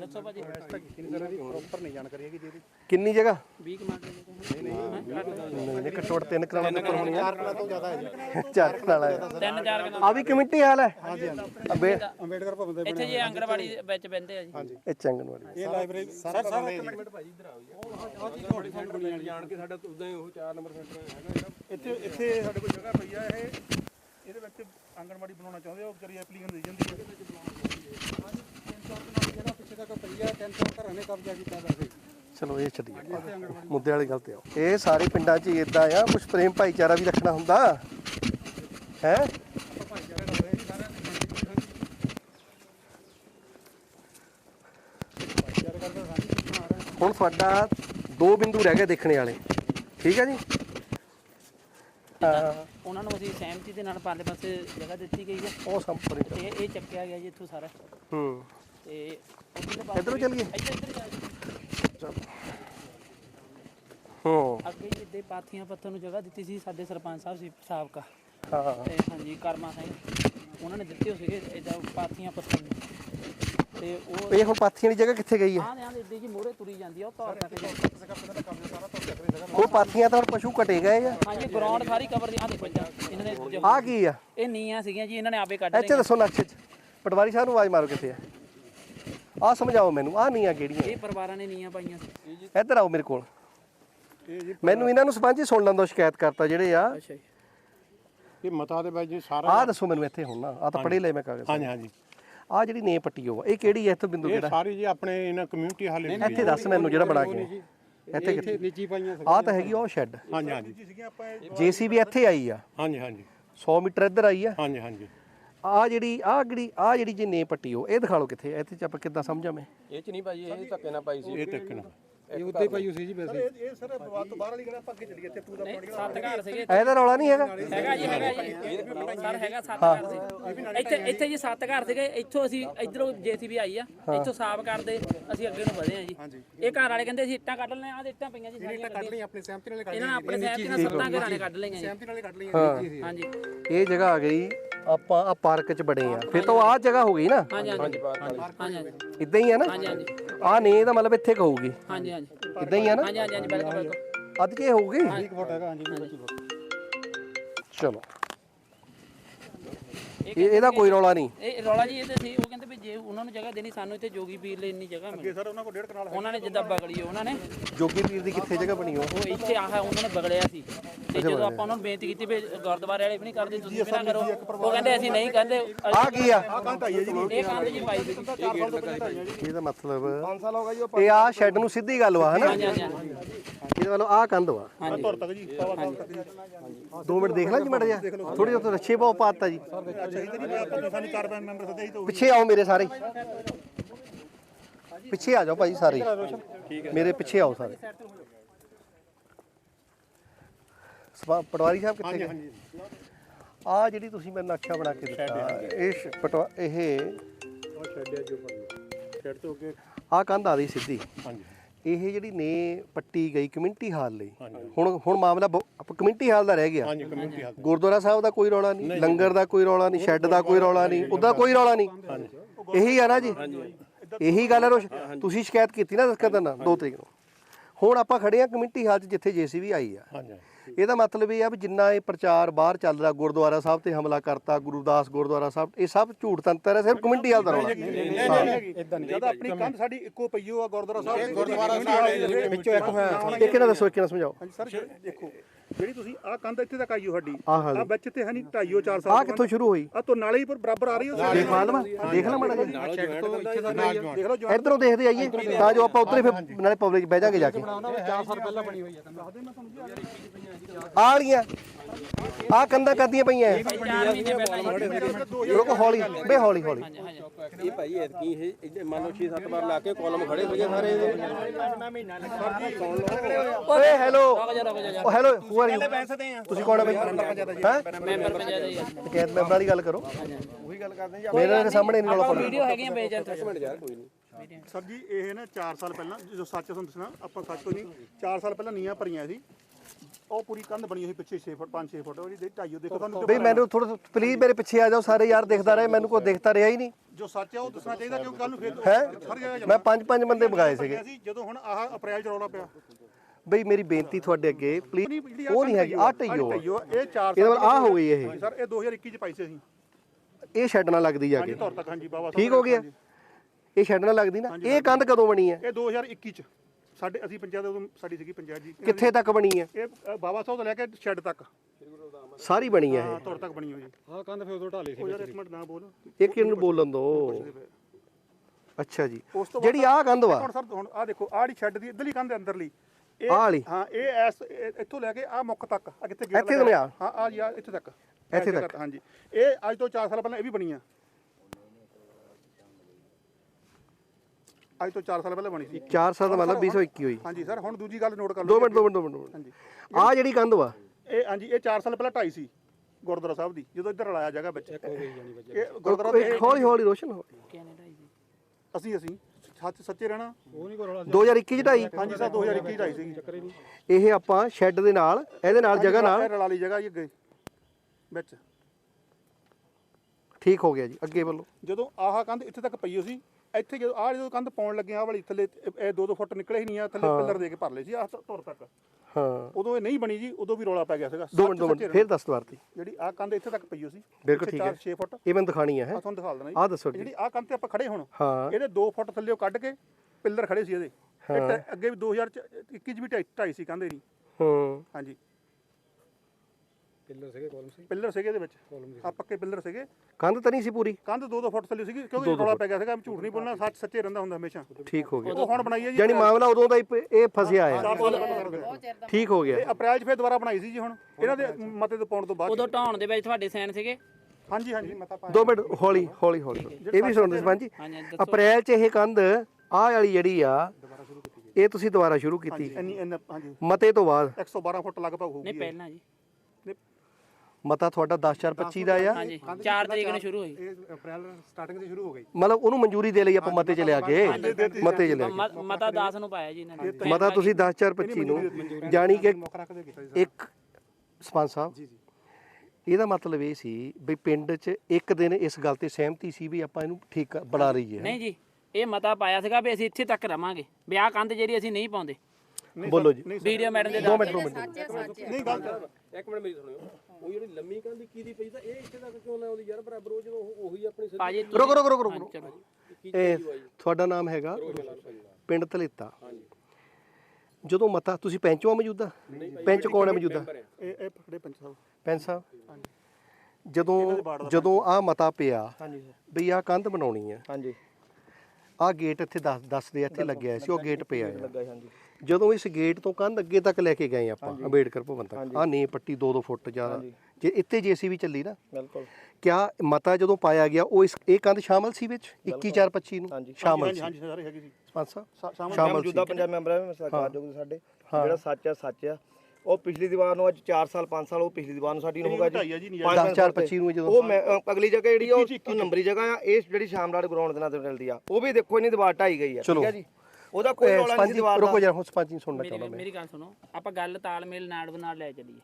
ਦੱਸੋ ਭਾਜੀ। ਪ੍ਰੋਪਰ ਨਹੀਂ ਜਾਣਕਾਰੀ ਹੈਗੀ ਜੀ ਇਹਦੀ? ਕਿੰਨੀ ਜਗ੍ਹਾ? 20 ਕਮਾਂਡ ਦੇ ਨਹੀਂ ਨਹੀਂ ਘੱਟੋ ਘੱਟ ਤਿੰਨ ਕਰਾਣਾ ਦੇ ਉੱਪਰ ਹੋਣੀ ਆ ਚਾਰ ਤੋਂ ਜ਼ਿਆਦਾ ਹੈ ਜੀ। [LAUGHS] ਚਾਰ ਕਰਾਣਾ ਹੈ। ਤਿੰਨ ਚਾਰ ਕਨਾਲ। ਆ ਵੀ ਕਮੇਟੀ ਹਾਲ ਹੈ? ਹਾਂਜੀ ਅੰਬੇ ਅੰਬੇਡਕਰ ਭਵਨ ਦੇ ਇੱਥੇ ਜੀ ਆਂਗਣਵਾੜੀ ਵਿੱਚ ਬੰਦੇ ਆ ਜੀ। ਇਹ ਚੰਗਨਵਾੜੀ ਇਹ ਲਾਇਬ੍ਰੇਰੀ ਸਰ ਸਰ ਇੱਕ ਮਿੰਟ ਜਾਣ ਕੇ ਸਾਡਾ ਉਦਾਂ ਹੀ ਉਹ 4 ਨੰਬਰ ਸੈਂਟਰ ਹੈਗਾ ਜਿਹੜਾ। ਇੱਥੇ ਇੱਥੇ ਸਾਡੇ ਕੋਲ ਜਗ੍ਹਾ ਪਈ ਆ ਇਹ। ਇਹਦੇ ਵਿੱਚ ਆਂਗਣਵਾੜੀ ਬਣਾਉਣਾ ਚਾਹੁੰਦੇ ਆ ਉਹ ਵਿਚਾਰੀ ਐਪਲੀਕੇਸ਼ਨ ਦੇ ਜਾਂਦੀ ਹੈ। ਜਿਹੜਾ ਪਿੱਛੇ ਤੱਕ ਪਈ ਆ 300 ਘਰਾਂ ਨੇ ਕਬਜ਼ਾ ਕੀਤਾ ਵੈਸੇ ਚਲੋ ਇਹ ਛੱਡੀਏ ਮੁੱਦੇ ਵਾਲੀ ਗੱਲ ਤੇ ਆਓ। ਇਹ ਸਾਰੇ ਪਿੰਡਾਂ 'ਚ ਇਦਾਂ ਆ ਕੁਝ ਪ੍ਰੇਮ ਭਾਈਚਾਰਾ ਵੀ ਰੱਖਣਾ ਹੁੰਦਾ? ਹੈ? ਹੁਣ ਤੁਹਾਡਾ ਦੋ ਬਿੰਦੂ ਰਹਿ ਗਏ ਦੇਖਣੇ ਵਾਲੇ। ਠੀਕ ਹੈ ਜੀ? ਉਹਨਾਂ ਨੂੰ ਅਸੀਂ ਸਹਿਮਤੀ ਦੇ ਨਾਲ ਪਾਲੇ ਪਾਸੇ ਜਗ੍ਹਾ ਦਿੱਤੀ ਗਈ ਹੈ ਉਹ ਸੰਪਰੇ ਤੇ ਇਹ ਚੱਕਿਆ ਗਿਆ ਜੀ ਇੱਥੋਂ ਸਾਰਾ। ਹੂੰ। ਤੇ ਇੱਧਰੋਂ ਚੱਲ ਗਏ? ਇੱਧਰ ਇੱਧਰ ਜਾ। ਹੂੰ। ਅੱਗੇ ਜੀ ਇੱਦੇ ਪਾਥੀਆਂ ਪੱਥਰ ਨੂੰ ਜਗ੍ਹਾ ਦਿੱਤੀ ਸੀ ਸਾਡੇ ਸਰਪੰਚ ਸਾਹਿਬ ਸੀ ਸਾਬਕਾ। ਹਾਂ। ਤੇ ਹਾਂਜੀ ਕਰਮਾ ਸਿੰਘ ਉਹਨਾਂ ਨੇ ਦਿੱਤੇ ਹੋ ਸੀਗੇ ਇਦਾਂ ਪਾਥੀਆਂ ਪੱਥਰ ਨੂੰ। ਤੇ ਉਹ ਇਹ ਹੁਣ ਪਾਥੀਆਂ ਦੀ ਜਗ੍ਹਾ ਕਿੱਥੇ ਗਈ ਹੈ ਆਹ ਦੇ ਇੱਦੇ ਜੀ ਮੋਰੇ ਤੁਰੀ ਜਾਂਦੀ ਆ ਉਹ ਤੌਰ ਤੱਕ ਜਾਂਦੀ ਉਹ ਪਾਥੀਆਂ ਤਾਂ ਹੁਣ ਪਸ਼ੂ ਕਟੇ ਗਏ ਆ। ਹਾਂਜੀ ਗਰਾਊਂਡ ਸਾਰੀ ਕਵਰ ਦੀ ਆ ਦੇਖੋ ਜੀ ਇਹਨਾਂ ਨੇ ਆ ਕੀ ਆ? ਇਹ ਨੀਆਂ ਸੀਗੀਆਂ ਜੀ ਇਹਨਾਂ ਨੇ ਆਪੇ ਕੱਢ ਇੱਥੇ ਲਈਆਂ। ਦੱਸੋ ਨਕਸ਼ੇ 'ਚ। ਪਟਵਾਰੀ ਸਾਹਿਬ ਨੂੰ ਆਵਾਜ਼ ਮਾਰੋ ਕਿੱਥੇ ਆ। ਆ ਸਮਝਾਓ ਮੈਨੂੰ ਆ ਨੀਆਂ ਕਿਹੜੀਆਂ? ਇਹ ਪਰਿਵਾਰਾਂ ਨੇ ਨੀਆਂ ਪਾਈਆਂ ਸੀ। ਇੱਧਰ ਆਓ ਮੇਰੇ ਕੋਲ। ਮੈਨੂੰ ਇਹਨਾਂ ਨੂੰ ਸਰਪੰਚ ਸੁਣ ਲੈਣ ਦੋ ਸ਼ਿਕਾਇਤ ਕਰਤਾ ਜਿਹੜੇ ਆ। ਅੱਛਾ ਜੀ। ਇਹ ਮਤਾ ਦੇ ਵਿੱਚ ਜੀ ਸਾਰਾ ਆ ਦੱਸੋ ਮੈਨੂੰ ਇੱਥੇ ਹੁਣ ਨਾ ਆ ਤਾਂ ਪੜ੍ਹੇ ਲੈ ਮੈਂ ਕਾਗਜ਼। ਹਾਂਜੀ ਹਾਂਜੀ। ਆ ਜਿਹੜੀ ਨੇ ਪੱਟੀ ਹੋ ਇਹ ਕਿਹੜੀ ਹੈ ਇੱਥੇ ਬਿੰਦੂ ਇਹ ਕਿਹੜਾ? ਸਾਰੀ ਜੀ ਆਪਣੇ ਇਹਨਾਂ ਕਮਿਊਨਿਟੀ ਹਾਲੇ ਇੱਥੇ ਦੱਸ ਮੈਨੂੰ ਜਿਹੜਾ ਬਣਾ ਕੇ। ਇੱਥੇ ਕਿੱਥੇ ਨੀਚੀ ਪਾਈਆਂ ਆ ਤਾਂ ਹੈਗੀ ਉਹ ਸ਼ੈੱਡ ਹਾਂਜੀ ਹਾਂਜੀ। ਜੀਸੀਬੀ ਇੱਥੇ ਆਈ ਆ। ਹਾਂਜੀ ਹਾਂਜੀ। 100 ਮੀਟਰ ਇੱਧਰ ਆਈ ਆ। ਹਾਂਜੀ ਹਾਂਜੀ। ਆ ਜਿਹੜੀ ਆ ਜਿਹੜੀ ਆ ਜਿਹੜੀ ਜੇ ਨੇ ਪੱਟੀ ਹੋ ਇਹ ਦਿਖਾ ਲਓ ਕਿੱਥੇ ਇੱਥੇ ਚ ਆਪਾਂ ਕਿੱਦਾਂ ਸਮਝਾਂ ਮੈਂ ਇਹ ਚ ਨਹੀਂ ਭਾਜੀ ਇਹ ਧੱਕੇ ਨਾਲ ਪਾਈ ਸੀ। ਇਹ ਨਾ ਇਹ ਉੱਤੇ ਪਾਈ ਹੋਈ ਸੀ ਜੀ ਸਰ ਇਹ ਇਹ ਸਰ ਬਾਤ ਤੋਂ ਬਾਹਰ ਵਾਲੀ ਕਿਹੜਾ ਆਪਾਂ ਅੱਗੇ ਚੱਲੀਏ ਇੱਥੇ ਤੂੰ ਦਾ ਨਹੀਂ ਸੱਤ ਘਰ ਸੀਗੇ। ਇਹਦਾ ਰੌਲਾ ਨਹੀਂ ਹੈਗਾ। ਹੈਗਾ ਜੀ ਹੈਗਾ ਜੀ। ਸਰ ਹੈਗਾ। ਸੱਤ ਘਰ ਸੀ ਇੱਥੇ ਇੱਥੇ ਜੀ ਸੱਤ ਘਰ ਸੀਗੇ। ਇੱਥੋਂ ਅਸੀਂ ਇਧਰੋਂ ਜੀਸੀਬੀ ਆਈ ਆ। ਇੱਥੋਂ ਸਾਫ਼ ਕਰਦੇ ਅਸੀਂ ਅੱਗੇ ਨੂੰ ਵਧੇ ਆ ਜੀ। ਇਹ ਘਰ ਵਾਲੇ ਕਹਿੰਦੇ ਅਸੀਂ ਇੱਟਾਂ ਕੱਢ ਲੈਣੇ ਆ ਤੇ ਇੱਟਾਂ ਪਈਆਂ ਜੀ ਸਾਰੀਆਂ ਕੱਢ ਲਈਆਂ ਆਪਣੀ ਸਹਿਮਤੀ ਨਾਲ ਇਹਨਾਂ ਨੇ ਆਪਣੇ ਸਹਿਮਤੀ ਨਾਲ ਸੱਤਾਂ ਘਰਾਂ ਨੇ ਕੱਢ ਲਈਆਂ ਜੀ। ਸਹਿਮਤੀ ਨਾਲ ਕੱਢ ਲਈਆਂ ਹਾਂਜੀ। ਇਹ ਜਗ੍ਹਾ ਆ ਗਈ। ਆਪਾਂ ਆ ਪਾਰਕ ਚ ਬੜੇ ਆ। ਫਿਰ ਤਾਂ ਆ ਜਗ੍ਹਾ ਹੋ ਗਈ ਨਾ? ਹਾਂਜੀ ਹਾਂਜੀ। ਹਾਂਜੀ ਹਾਂਜੀ ਇਦਾਂ ਹੀ ਆ ਨਾ? ਹਾਂਜੀ ਹਾਂਜੀ। ਆ ਨੇ ਦਾ ਮਤਲਬ ਇੱਥੇ ਕਹੂਗੀ ਹਾਂਜੀ ਹਾਂਜੀ। ਇਦਾਂ ਹੀ ਆ ਨਾ? ਹਾਂਜੀ ਹਾਂਜੀ ਬਿਲਕੁਲ ਬਿਲਕੁਲ। ਅੱਧ ਕੇ ਹੋਊਗੀ? ਇੱਕ ਫੁੱਟ ਹੈਗਾ ਹਾਂਜੀ 25 ਫੁੱਟ। ਚਲੋ। ਇਹ ਇਹਦਾ ਕੋਈ ਰੌਲਾ ਨਹੀਂ। ਇਹ ਰੌਲਾ ਜੀ ਇਹ ਤੇ ਸੀ ਉਹ ਕਹਿੰਦੇ ਵੀ ਜੇ ਉਹਨਾਂ ਨੂੰ ਜਗ੍ਹਾ ਦੇਣੀ ਸਾਨੂੰ ਇੱਥੇ ਜੋਗੀ ਪੀਰ ਲਈ ਇੰਨੀ ਜਗ੍ਹਾ ਮਿਲੀ ਸਰ ਉਹਨਾਂ ਕੋਲ ਡੇਢ ਕਨਾਲ ਉਹਨਾਂ ਨੇ ਜਿੱਦਾਂ ਬਗੜੀ ਉਹਨਾਂ ਨੇ। ਜੋਗੀ ਪੀਰ ਦੀ ਕਿੱਥੇ ਜਗ੍ਹਾ ਬਣੀ ਹੋ ਉਹ ਇੱਥੇ ਆਹ ਉਹਨਾਂ ਨੇ ਬਗੜਿਆ ਸੀ। ਤੇ ਜਦੋਂ ਆਪਾਂ ਉਹਨਾਂ ਨੂੰ ਬੇਨਤੀ ਕੀਤੀ ਵੀ ਗੁਰਦੁਆਰੇ ਵਾਲੇ ਵੀ ਨਹੀਂ ਕਰਦੇ ਤੁਸੀਂ ਵੀ ਨਾ ਕਰੋ। ਉਹ ਕਹਿੰਦੇ ਅਸੀਂ ਨਹੀਂ ਕਹਿੰਦੇ। ਆ ਕੀ ਆ? ਕੰਧ ਆਈ ਹੈ ਜੀ। ਇਹ ਕੰਧ ਜੀ ਪਾਈ ਸੀ ਇਹਦਾ ਮਤਲਬ 5 ਸਾਲ ਹੋ ਗਏ ਜੀ ਇਹ ਆ ਸ਼ੈੱਡ ਨੂੰ ਸਿੱਧੀ ਗੱਲ ਵਾ ਹਨਾ? ਇਹਦਾ ਮਤਲਬ ਆ ਕੰਧ ਵਾ। ਹਾਂਜੀ। ਧੁਰ ਤੱਕ ਜੀ ਸਵਾ ਸਾਲ ਤੱਕ ਜੀ। 2 ਮਿੰਟ ਦੇਖ ਲਾਂ ਜੀ ਮੜ ਜਾ ਥੋੜੀ ਜਿਹੀ ਰੱਛੇ ਪਾਉ ਪਾਤਾ ਜੀ। ਪਿੱਛੇ ਆਓ ਮੇਰੇ ਸਾਰੇ। ਪਿੱਛੇ ਆ ਜਾਓ ਭਾਈ ਸਾਰੇ। ਮੇਰੇ ਪਿੱਛੇ ਆਓ ਸਾਰੇ। ਸਵਾ- ਪਟਵਾਰੀ ਸਾਹਿਬ ਕਿੱਥੇ ਗਏ? ਆ ਜਿਹੜੀ ਤੁਸੀਂ ਮੈਨੂੰ ਨਕਸ਼ਾ ਬਣਾ ਕੇ ਦਿੱਤਾ ਇਹ ਪਟਵਾ ਇਹ ਉਹ ਛੱਡਿਆ ਜੋ ਛੱਡ ਤੋਂ ਅੱਗੇ। ਆ ਕੰਧ ਆ ਰਹੀ ਸਿੱਧੀ। ਹਾਂਜੀ। ਇਹ ਜਿਹੜੀ ਨੇ ਪੱਟੀ ਗਈ ਕਮਿਊਨਿਟੀ ਹਾਲ ਲਈ। ਹੁਣ ਹੁਣ ਮਾਮਲਾ ਕਮਿਊਨਿਟੀ ਹਾਲ ਦਾ ਰਹਿ ਗਿਆ। ਹਾਂਜੀ ਕਮਿਊਨਿਟੀ ਹਾਲ ਗੁਰਦੁਆਰਾ ਸਾਹਿਬ ਦਾ ਕੋਈ ਰੌਲਾ ਨਹੀਂ ਲੰਗਰ ਦਾ ਕੋਈ ਰੌਲਾ ਨਹੀਂ ਸ਼ੈੱਡ ਦਾ ਕੋਈ ਰੌਲਾ ਨਹੀਂ ਉਹਦਾ ਕੋਈ ਰੌਲਾ ਨਹੀਂ। ਇਹੀ ਆ ਨਾ ਜੀ। ਇਹੀ ਗੱਲ ਹੈ ਤੁਸੀਂ ਸ਼ਿਕਾਇਤ ਕੀਤੀ ਨਾ ਦਸਕਤ ਨਾਲ 2 ਤਰੀਕ ਨੂੰ। ਹੁਣ ਆਪਾਂ ਖੜੇ ਆ ਕਮਿਊਨਿਟੀ ਹਾਲ 'ਚ ਜਿੱਥੇ ਜੀਸੀਬੀ ਆਈ ਆ। ਹਾਂਜੀ। ਇਹਦਾ ਮਤਲਬ ਇਹ ਆ ਵੀ ਜਿੰਨਾ ਇਹ ਪ੍ਰਚਾਰ ਬਾਹਰ ਚੱਲ ਰਿਹਾ ਗੁਰਦੁਆਰਾ ਸਾਹਿਬ ਤੇ ਹਮਲਾ ਕਰਤਾ ਗੁਰਦਾਸ ਗੁਰਦੁਆਰਾ ਸਾਹਿਬ ਇਹ ਸਭ ਝੂਠ ਤੰਤਰ ਹੈ ਸਿਰਫ ਕਮਿਊਨਿਟੀ ਵਾਲ ਦਾ ਰੌਲਾ। ਇਦਾਂ ਨਹੀਂ ਜਦ ਆਪਣੀ ਕੰਧ ਸਾਡੀ ਇੱਕੋ ਪਈਓ ਆ ਗੁਰਦੁਆਰਾ ਸਾਹਿਬ ਦੀ ਗੁਰਦੁਆਰਾ ਸਾਹਿਬ ਵਿੱਚੋਂ ਇੱਕ ਹੋਇਆ ਇਹ ਕਿਹਨਾਂ ਦੱਸੋ ਕਿਹਨਾਂ ਸਮਝਾਓ। ਹਾਂਜੀ ਸਰ ਦੇਖੋ ਜਿਹੜੀ ਤੁਸੀਂ ਆਹ ਕੰਧ ਇੱਥੇ ਤੱਕ ਆਈਓ ਸਾਡੀ ਆਹ। ਆ ਵਿੱਚ ਤੇ ਹੈ ਨਹੀਂ ਢਾਈਓ 4 ਸਾਲ ਆ ਕਿੱਥੋਂ ਸ਼ੁਰੂ ਹੋਈ? ਆ ਤੋਂ ਨਾਲੇ ਹੀ ਪਰ ਬਰਾਬਰ ਆ ਰਹੀ ਹੈ। ਦੇਖ ਲਵਾਂ ਦੇਖ ਲਾ ਮਾੜਾ ਜਿਹਾ। ਦੇਖ ਲਓ ਜੋ ਇਧਰੋਂ ਦੇਖਦੇ ਆਈਏ ਤਾਂ ਜੋ ਆਪਾਂ ਉਧਰ ਫਿਰ ਨਾਲੇ ਪਬਲਿਕ ਬਹਿ ਜਾਗੇ ਜਾ ਕੇ। 4 ਸਾਲ ਪਹਿਲਾਂ ਬਣੀ ਹੋਈ ਹੈ। ਆ ਵਾਲੀਆਂ। ਆ ਕੰਦਾ ਕਰਦੀਆਂ ਪਈਆਂ ਜੀ ਰੁਕੋ ਹੌਲੀ। ਬੇ ਹੌਲੀ ਹੌਲੀ। ਇਹ ਭਾਈ ਐਤਕੀ ਇਹ? ਇਹਦੇ ਮੰਨ ਲਓ 6-7 ਵਾਰ ਲਾ ਕੇ ਕਾਲਮ ਖੜੇ ਹੋ ਗਏ ਸਾਰੇ ਇਹਦੇ। ਓਏ ਹੈਲੋ। ਜਾ ਜਾ ਜਾ ਓ ਹੈਲੋ ਹੂ ਆਰ ਯੂ ਤੁਸੀਂ ਕੌਣ ਆ ਬਈ? ਹੈ? ਮੈਂਬਰ ਪੰਚਾਇਤ ਜੀ। ਪੰਚਾਇਤ ਮੈਂਬਰ ਵਾਲੀ ਗੱਲ ਕਰੋ। ਉਹੀ ਗੱਲ ਕਰਦੇ ਆ ਮੇਰੇ ਦੇ ਸਾਹਮਣੇ ਨਹੀਂ ਰੌਲਾ ਪਾਉਣਾ। ਵੀਡੀਓ ਹੈਗੀਆਂ ਬੇਜਰ ਤੋਂ ਯਾਰ ਕੋਈ ਨਹੀਂ। ਸਰ ਜੀ ਇਹ ਨਾ 4 ਸਾਲ ਪਹਿਲਾਂ ਜੋ ਸੱਚ ਤੁਹਾਨੂੰ ਦੱਸਣਾ ਆਪਾਂ ਸੱਚ ਤੋਂ ਨਹੀਂ 4 ਸਾਲ ਪਹਿਲਾਂ ਨੀਆਂ ਭਰੀਆਂ ਸੀ। ਉਹ ਪੂਰੀ ਕੰਧ ਬਣੀ ਹੋਈ ਪਿੱਛੇ 6 ਫੁੱਟ 5-6 ਫੁੱਟ ਉਹਦੀ ਦੇ ਢਾਈਓ ਦੇਖੋ ਤੁਹਾਨੂੰ ਬਈ ਮੈਨੂੰ ਥੋੜਾ ਪਲੀਜ਼ ਮੇਰੇ ਪਿੱਛੇ ਆ ਜਾਓ ਸਾਰੇ ਯਾਰ ਦੇਖਦਾ ਰਹੇ ਮੈਨੂੰ ਕੋਈ ਦੇਖਦਾ ਰਿਹਾ ਹੀ ਨਹੀਂ। ਜੋ ਸੱਚ ਹੈ ਉਹ ਦੱਸਣਾ ਚਾਹੀਦਾ ਕਿਉਂਕਿ ਕੱਲ ਨੂੰ ਫੇਰ ਹੈ? ਮੈਂ ਪੰਜ ਪੰਜ ਬੰਦੇ ਮੰਗਾਏ ਸੀਗੇ। ਜਦੋਂ ਹੁਣ ਆਹ ਅਪ੍ਰੈਲ ਚ ਰੌਲਾ ਪਿਆ। ਬਈ ਮੇਰੀ ਬੇਨਤੀ ਤੁਹਾਡੇ ਅੱਗੇ ਪਲੀਜ਼ ਉਹ ਨਹੀਂ ਹੈਗੀ ਆ। ਟਈਓ ਇਹ 4 ਇਹਦੇ ਨਾਲ ਆ ਹੋ ਗਈ ਇਹ। ਸਰ ਇਹ 2021 ਚ ਪਾਈ ਸੀ ਅਸੀਂ। ਇਹ ਛੱਡ ਨਾਲ ਲੱਗਦੀ ਜਾ ਹਾਂਜੀ ਕੇ ਤੌਰ ਤੱਕ ਹਾਂਜੀ ਬਾਬਾ ਠੀਕ ਹੋ ਗਿਆ? ਇਹ ਛੱਡ ਨਾਲ ਲੱਗਦੀ ਨਾ? ਇਹ ਕੰਧ ਕਦੋਂ ਬਣੀ ਹੈ? ਇਹ 2021 ਚ। ਸਾਡੇ ਅਸੀਂ ਪੰਚਾਇਤ ਉਦੋਂ ਸਾਡੀ ਸੀਗੀ ਪੰਚਾਇਤ ਜੀ। ਕਿੱਥੇ ਤੱਕ ਬਣੀ ਹੈ? ਇਹ ਬਾਬਾ ਸਾਹਿਬ ਤੋਂ ਲੈ ਕੇ ਸ਼ੈੱਡ ਤੱਕ। ਸਾਰੀ ਬਣੀ ਹੈ ਹਾਂ ਤੌਰ ਤੱਕ ਬਣੀ ਹੋਈ। ਆਹ ਕੰਧ ਫਿਰ ਉਦੋਂ ਢਾਲੀ ਸੀ ਉਹ ਯਾਰ ਇੱਕ ਮਿੰਟ ਨਾ ਬੋਲ। ਇਹ ਇਹ ਕਿਹਨੂੰ ਬੋਲਣ ਦੋ? ਅੱਛਾ ਜੀ। ਉਸ ਤੋਂ ਜਿਹੜੀ ਆ ਕੰਧ ਵਾ? ਹੁਣ ਸਰ ਹੁਣ ਆ ਦੇਖੋ ਆਹ ਜਿਹੜੀ ਸ਼ੈੱਡ ਦੀ ਇਧਰਲੀ ਕੰਧ ਅੰਦਰਲੀ ਇਹ ਆਹ ਵਾਲੀ? ਹਾਂ ਇਹ ਐਸ ਇਹ ਇੱਥੋਂ ਲੈ ਕੇ ਆ ਮੁੱਖ ਤੱਕ ਆ ਕਿੱਥੇ ਗੇਟ ਇੱਥੇ ਤੋਂ ਲਿਆ? ਹਾਂ ਆ ਜੀ ਆਹ ਇੱਥੇ ਤੱਕ। ਇੱਥੇ ਤੱਕ? ਹਾਂਜੀ। ਇਹ ਅੱਜ ਤੋਂ 4 ਸਾਲ ਪਹਿਲਾਂ ਇਹ ਵੀ ਬਣੀ ਆ ਅੱਜ ਤੋਂ 4 ਸਾਲ ਪਹਿਲਾਂ ਬਣੀ ਸੀ। 4 ਸਾਲ ਦਾ ਮਤਲਬ 2021 ਹੋਈ। ਹਾਂਜੀ ਸਰ ਹੁਣ ਦੂਜੀ ਗੱਲ ਨੋਟ ਕਰ ਲਓ 2 ਮਿੰਟ 2 ਮਿੰਟ 2 ਮਿੰਟ ਹਾਂਜੀ। ਆ ਜਿਹੜੀ ਕੰਧ ਵਾ। ਇਹ ਹਾਂਜੀ ਇਹ 4 ਸਾਲ ਪਹਿਲਾਂ ਢਾਈ ਸੀ ਗੁਰਦੁਆਰਾ ਸਾਹਿਬ ਦੀ ਜਦੋਂ ਇੱਧਰ ਰਲਾਇਆ ਜਗ੍ਹਾ ਵਿੱਚ। ਇਹ ਗੁਰਦੁਆਰਾ ਇਹ ਹੌਲੀ ਹੌਲੀ ਰੋਸ਼ਨ ਹੋ। ਅਸੀਂ ਅਸੀਂ ਸੱਚ ਸੱਚੇ ਰਹਿਣਾ। ਉਹ ਨਹੀਂ ਕੋਈ ਰੌਲਾ 2021 ਚ ਢਾਈ। ਹਾਂਜੀ ਸਰ 2021 ਢਾਈ ਸੀਗੀ ਇਹ ਆਪਾਂ ਸ਼ੈੱਡ ਦੇ ਨਾਲ ਇਹਦੇ ਨਾਲ ਜਗ੍ਹਾ ਨਾਲ। ਰਲਾ ਲਈ ਜਗ੍ਹਾ ਜੀ ਅੱਗੇ ਵਿੱਚ। ਠੀਕ ਹੋ ਗਿਆ ਜੀ ਅੱਗੇ ਵੱਲੋਂ। ਜਦੋਂ ਆਹ ਕੰਧ ਇੱਥੇ ਤੱਕ ਪਈ ਹੋ ਸੀ ਇੱਥੇ ਜਦੋਂ ਆਹ ਜਦੋਂ ਕੰਧ ਪਾਉਣ ਲੱਗੇ ਆਹ ਵਾਲੀ ਥੱਲੇ ਇਹ 2-2 ਫੁੱਟ ਨਿਕਲੇ ਹੀ ਨਹੀਂ ਆ ਥੱਲੇ ਪਿੱਲਰ ਦੇ ਕੇ ਭਰ ਲਏ ਸੀ ਆਹ ਤੁਰ ਤੱਕ। ਹਾਂ। ਉਦੋਂ ਇਹ ਨਹੀਂ ਬਣੀ ਜੀ ਉਦੋਂ ਵੀ ਰੌਲਾ ਪੈ ਗਿਆ ਸੀਗਾ 2 ਮਿੰਟ 2 ਮਿੰਟ ਫੇਰ ਦੱਸ ਦਵਾਰਤੀ ਜਿਹੜੀ ਆਹ ਕੰਧ ਇੱਥੇ ਤੱਕ ਪਈ ਹੋ ਸੀ ਬਿਲਕੁਲ ਠੀਕ ਹੈ। 6 ਫੁੱਟ। ਇਹ ਮੈਨੂੰ ਦਿਖਾਣੀ ਹੈ। ਆ ਹੈਂ? ਤੁਹਾਨੂੰ ਦਿਖਾ ਦੇਣਾ ਜੀ। ਆਹ ਦੱਸੋ ਜੀ। ਜਿਹੜੀ ਆਹ ਕੰਧ ਤੇ ਆਪਾਂ ਖੜੇ ਹੁਣ ਹਾਂ। ਇਹਦੇ 2 ਫੁੱਟ ਥੱਲੇ ਕੱਢ ਕੇ ਪਿੱਲਰ ਖੜੇ ਸੀ ਇਹਦੇ। ਅੱਗੇ ਵੀ 2021 ਚ ਵੀ ਢਾਈ- ਢਾਈ ਸੀ ਕੰਧ ਇਹਦੀ। ਹੂੰ। ਹਾਂਜੀ। ਪਿੱਲਰ ਸੀਗੇ ਕਾਲਮ ਸੀ। ਪਿੱਲਰ ਸੀਗੇ ਇਹਦੇ ਵਿੱਚ? ਆ ਪੱਕੇ ਪਿੱਲਰ ਸੀਗੇ। ਕੰਧ ਤਾਂ ਨਹੀਂ ਸੀ ਪੂਰੀ? ਕੰਧ 2-2 ਫੁੱਟ ਥੱਲੇ ਸੀਗੀ ਕਿਉਂਕਿ ਰੌਲਾ ਪੈ ਗਿਆ ਸੀਗਾ ਝੂਠ ਨਹੀਂ ਬੋਲਣਾ ਸੱਚ ਸੱਚੇ ਰਹਿੰਦਾ ਹੁੰਦਾ ਹਮੇਸ਼ਾ। ਠੀਕ ਹੋ ਗਿਆ। ਉਹ ਹੁਣ ਬਣਾਈ ਹੈ ਜੀ। ਯਾਨੀ ਮਾਮਲਾ ਉਦੋਂ ਦਾ ਹੀ ਪ- ਇਹ ਫਸਿਆ ਕਰਦੇ ਠੀਕ ਹੋ ਗਿਆ। ਇਹ ਅਪ੍ਰੈਲ 'ਚ ਫੇਰ ਦੁਬਾਰਾ ਬਣਾਈ ਸੀ ਜੀ ਹੁਣ। ਇਹਨਾਂ ਦੇ ਮਤੇ ਤੋਂ ਪਾਉਣ ਤੋਂ ਬਾਅਦ। ਉਦੋਂ ਢਾਉਣ ਦੇ ਵਿੱਚ ਤੁਹਾਡੇ ਸਾਈਨ ਸੀਗੇ? ਹਾਂਜੀ ਹਾਂਜੀ। 2 ਮਿੰਟ ਹੌਲੀ ਹੌਲੀ ਹੌਲੀ। ਇਹ ਵੀ ਸੁਣਦੇ ਸਰਪੰਚ ਜੀ। ਹਾਂਜੀ ਦੱਸੋ। ਅਪ੍ਰੈਲ ਚ ਇਹ ਕੰਧ ਆਹ ਵਾਲੀ ਜਿਹੜੀ ਆ ਇਹ ਤੁਸੀਂ ਦੁਬਾਰਾ ਸ਼ੁਰੂ ਕੀਤੀ। ਇੰਨੀ ਇੰਨਾ ਹਾਂਜੀ। ਮਤੇ ਤੋਂ ਬਾਅਦ। 112 ਫੁੱਟ ਲਗਭਗ ਨਹੀਂ ਹੋਊਗੀ। ਪਹਿਲਾਂ ਜੀ। ਮਤਾ ਤੁਹਾਡਾ 10425 ਦਾ ਆ। ਹਾਂਜੀ। 4 ਤਰੀਕ ਨੂੰ ਸ਼ੁਰੂ ਹੋਈ। ਇਹ ਅਪ੍ਰੈਲ ਸਟਾਰਟਿੰਗ ਤੇ ਸ਼ੁਰੂ ਹੋ ਗਈ। ਮਤਲਬ ਉਹਨੂੰ ਮਨਜ਼ੂਰੀ ਦੇ ਲਈ ਆਪਾਂ ਮਤੇ ਚ ਲਿਆ ਕੇ। ਮਤੇ ਚ ਲਿਆ ਕੇ। ਮਤਾ 10 ਨੂੰ ਪਾਇਆ ਜੀ ਇਹਨਾਂ ਨੇ। ਮਤਾ ਤੁਸੀਂ 10425 ਨੂੰ। ਜਾਣੀ ਕਿ ਇੱਕ ਸਰਪੰਚ ਸਾਹਿਬ। ਜੀ ਜੀ। ਇਹਦਾ ਮਤਲਬ ਇਹ ਸੀ ਵੀ ਪਿੰਡ 'ਚ ਇੱਕ ਦਿਨ ਇਸ ਗੱਲ ਤੇ ਸਹਿਮਤੀ ਸੀ ਵੀ ਆਪਾਂ ਇਹਨੂੰ ਠੀਕ ਬਣਾ ਰਹੀਏ। ਨਹੀਂ ਜੀ ਇਹ ਮਤਾ ਪਾਇਆ ਸੀਗਾ ਵੀ ਅਸੀਂ ਇੱਥੇ ਤੱਕ ਰਵਾਂਗੇ। ਵੀ ਆਹ ਕੰਧ ਜਿਹੜੀ ਅਸੀਂ ਨਹੀਂ ਪਾਉਂਦੇ। ਬੋਲੋ ਜੀ। ਵੀਡੀਓ ਮੈਡਮ ਦੇ 2 ਮਿੰਟ 2 ਮਿੰਟ। ਨਹੀਂ ਗੱਲ ਇੱਕ ਮਿੰਟ ਮੇਰੀ ਸੁਣਿਓ ਉਹ ਜਿਹੜੀ ਲੰਮੀ ਕੰਧ ਕੀ ਦੀ ਪਈ ਤਾਂ ਇਹ ਇੱਥੇ ਤੱਕ ਕਿਉਂ ਨਾ ਆਉਂਦੀ ਯਾਰ? ਬਰਾਬਰ ਉਹ ਜਦੋਂ ਉਹ- ਉਹੀ ਆਪਣੀ ਸਿੱਧੀ ਭਾਜੀ ਰੁਕੋ ਰੁਕੋ ਰੁਕੋ ਰੁਕੋ। ਚਲੋ ਇਹ ਤੁਹਾਡਾ ਨਾਮ ਹੈਗਾ ਪਿੰਡ ਧਲੇਤਾ। ਜਦੋਂ ਮਤਾ ਤੁਸੀਂ ਪੈਂਚੋ ਆ ਮੌਜੂਦਾ? ਪੈਂਚ ਕੌਣ ਹੈ ਮੌਜੂਦਾ? ਇਹ ਇਹ ਪਕੜੇ ਪੰਚ ਸਾਹਿਬ। ਪੈਂਚ ਸਾਹਿਬ? ਜਦੋਂ ਜਦੋਂ ਆ ਮਤਾ ਪਿਆ ਹਾਂਜੀ ਵੀ ਆ ਕੰਧ ਬਣਾਉਣੀ ਹੈ ਹਾਂਜੀ। ਆ ਗੇਟ ਇੱਥੇ ਦੱਸ ਦੱਸਦੇ ਆ, ਇੱਥੇ ਲੱਗਿਆ ਸੀ ਉਹ ਗੇਟ ਪਿਆ ਲੱਗਾ ਹਾਂਜੀ। ਜਦੋਂ ਇਸ ਗੇਟ ਤੋਂ ਕੰਧ ਅੱਗੇ ਤੱਕ ਲੈ ਕੇ ਗਏ ਆਪਾਂ ਅੰਬੇਡਕਰ ਭਵਨ ਤੱਕ। ਆ ਨੀ ਪੱਟੀ 2-2 ਫੁੱਟ ਜ਼ਿਆਦਾ ਜੇ ਇੱਥੇ ਜੀਸੀਬੀ ਚੱਲੀ ਨਾ ਬਿਲਕੁਲ। ਕਿਆ ਮਤਾ ਜਦੋਂ ਪਾਇਆ ਗਿਆ ਉਹ ਇਸ ਇਹ ਕੰਧ ਸ਼ਾਮਲ ਸੀ ਵਿੱਚ? 21425 ਨੂੰ? ਸ਼ਾਮਲ ਹਾਂਜੀ ਸੀ। ਹਾਂਜੀ ਸਾਰੇ ਹੈਗੇ ਸੀ। ਸਰਪੰਚ ਸਾਹਿਬ ਸ਼ਾ- ਸ਼ਾਮ ਸ਼ਾਮਲ ਸੀ। ਮੌਜੂਦਾ ਪੰਜਾਬ ਮੈਂਬਰ ਹੈ। ਸਰਕਾਰ ਜੋ ਸਾਡੇ ਜਿਹੜਾ ਸੱਚ ਆ ਸੱਚ ਆ। ਉਹ ਪਿਛਲੀ ਦੀਵਾਰ ਨੂੰ ਅੱਜ 4 ਸਾਲ 5 ਸਾਲ ਉਹ ਪਿਛਲੀ ਦੀਵਾਰ ਨੂੰ ਸਾਡੀ ਨੂੰ ਆ ਜੀ, ਜੀ ਨਹੀਂ ਪੰਜ 10 4 ਨੰਬਰ ਤੇ। 25 ਨੂੰ ਜਦੋਂ ਉਹ ਅਗਲੀ ਜਗ੍ਹਾ ਜਿਹੜੀ ਆ ਉਹ ਨੰਬਰੀ ਜਗ੍ਹਾ ਆ ਇਹ ਜਿਹੜੀ ਸ਼ਾਮਲਾੜ ਗਰਾਊਂਡ ਦੇ ਨਾਲ ਤੇ ਮਿਲਦੀ ਆ ਉਹ ਵੀ ਦੇਖੋ ਇਹਨੀ ਦੀਵਾਰ ਢਾਈ ਗਈ ਆ ਚਲੋ। ਠੀਕ ਆ ਜੀ। ਉਹਦਾ ਕੋਈ ਰੌਲਾ ਨਹੀਂ ਸੀ ਦੀਵਾਰ ਦਾ। ਰੁਕੋ ਜਰਾ ਹੁਣ ਸਰਪੰਚ ਨੂੰ ਸੁਣਨਾ ਮੇਰੀ ਚਾਹੁੰਦਾ ਮੈਂ। ਮੇਰੀ ਗੱਲ ਸੁਣੋ ਆਪਾਂ ਗੱਲ ਤਾਲਮੇਲ ਨਾਲ ਬਣਾ ਲੈ ਚੱਲੀਏ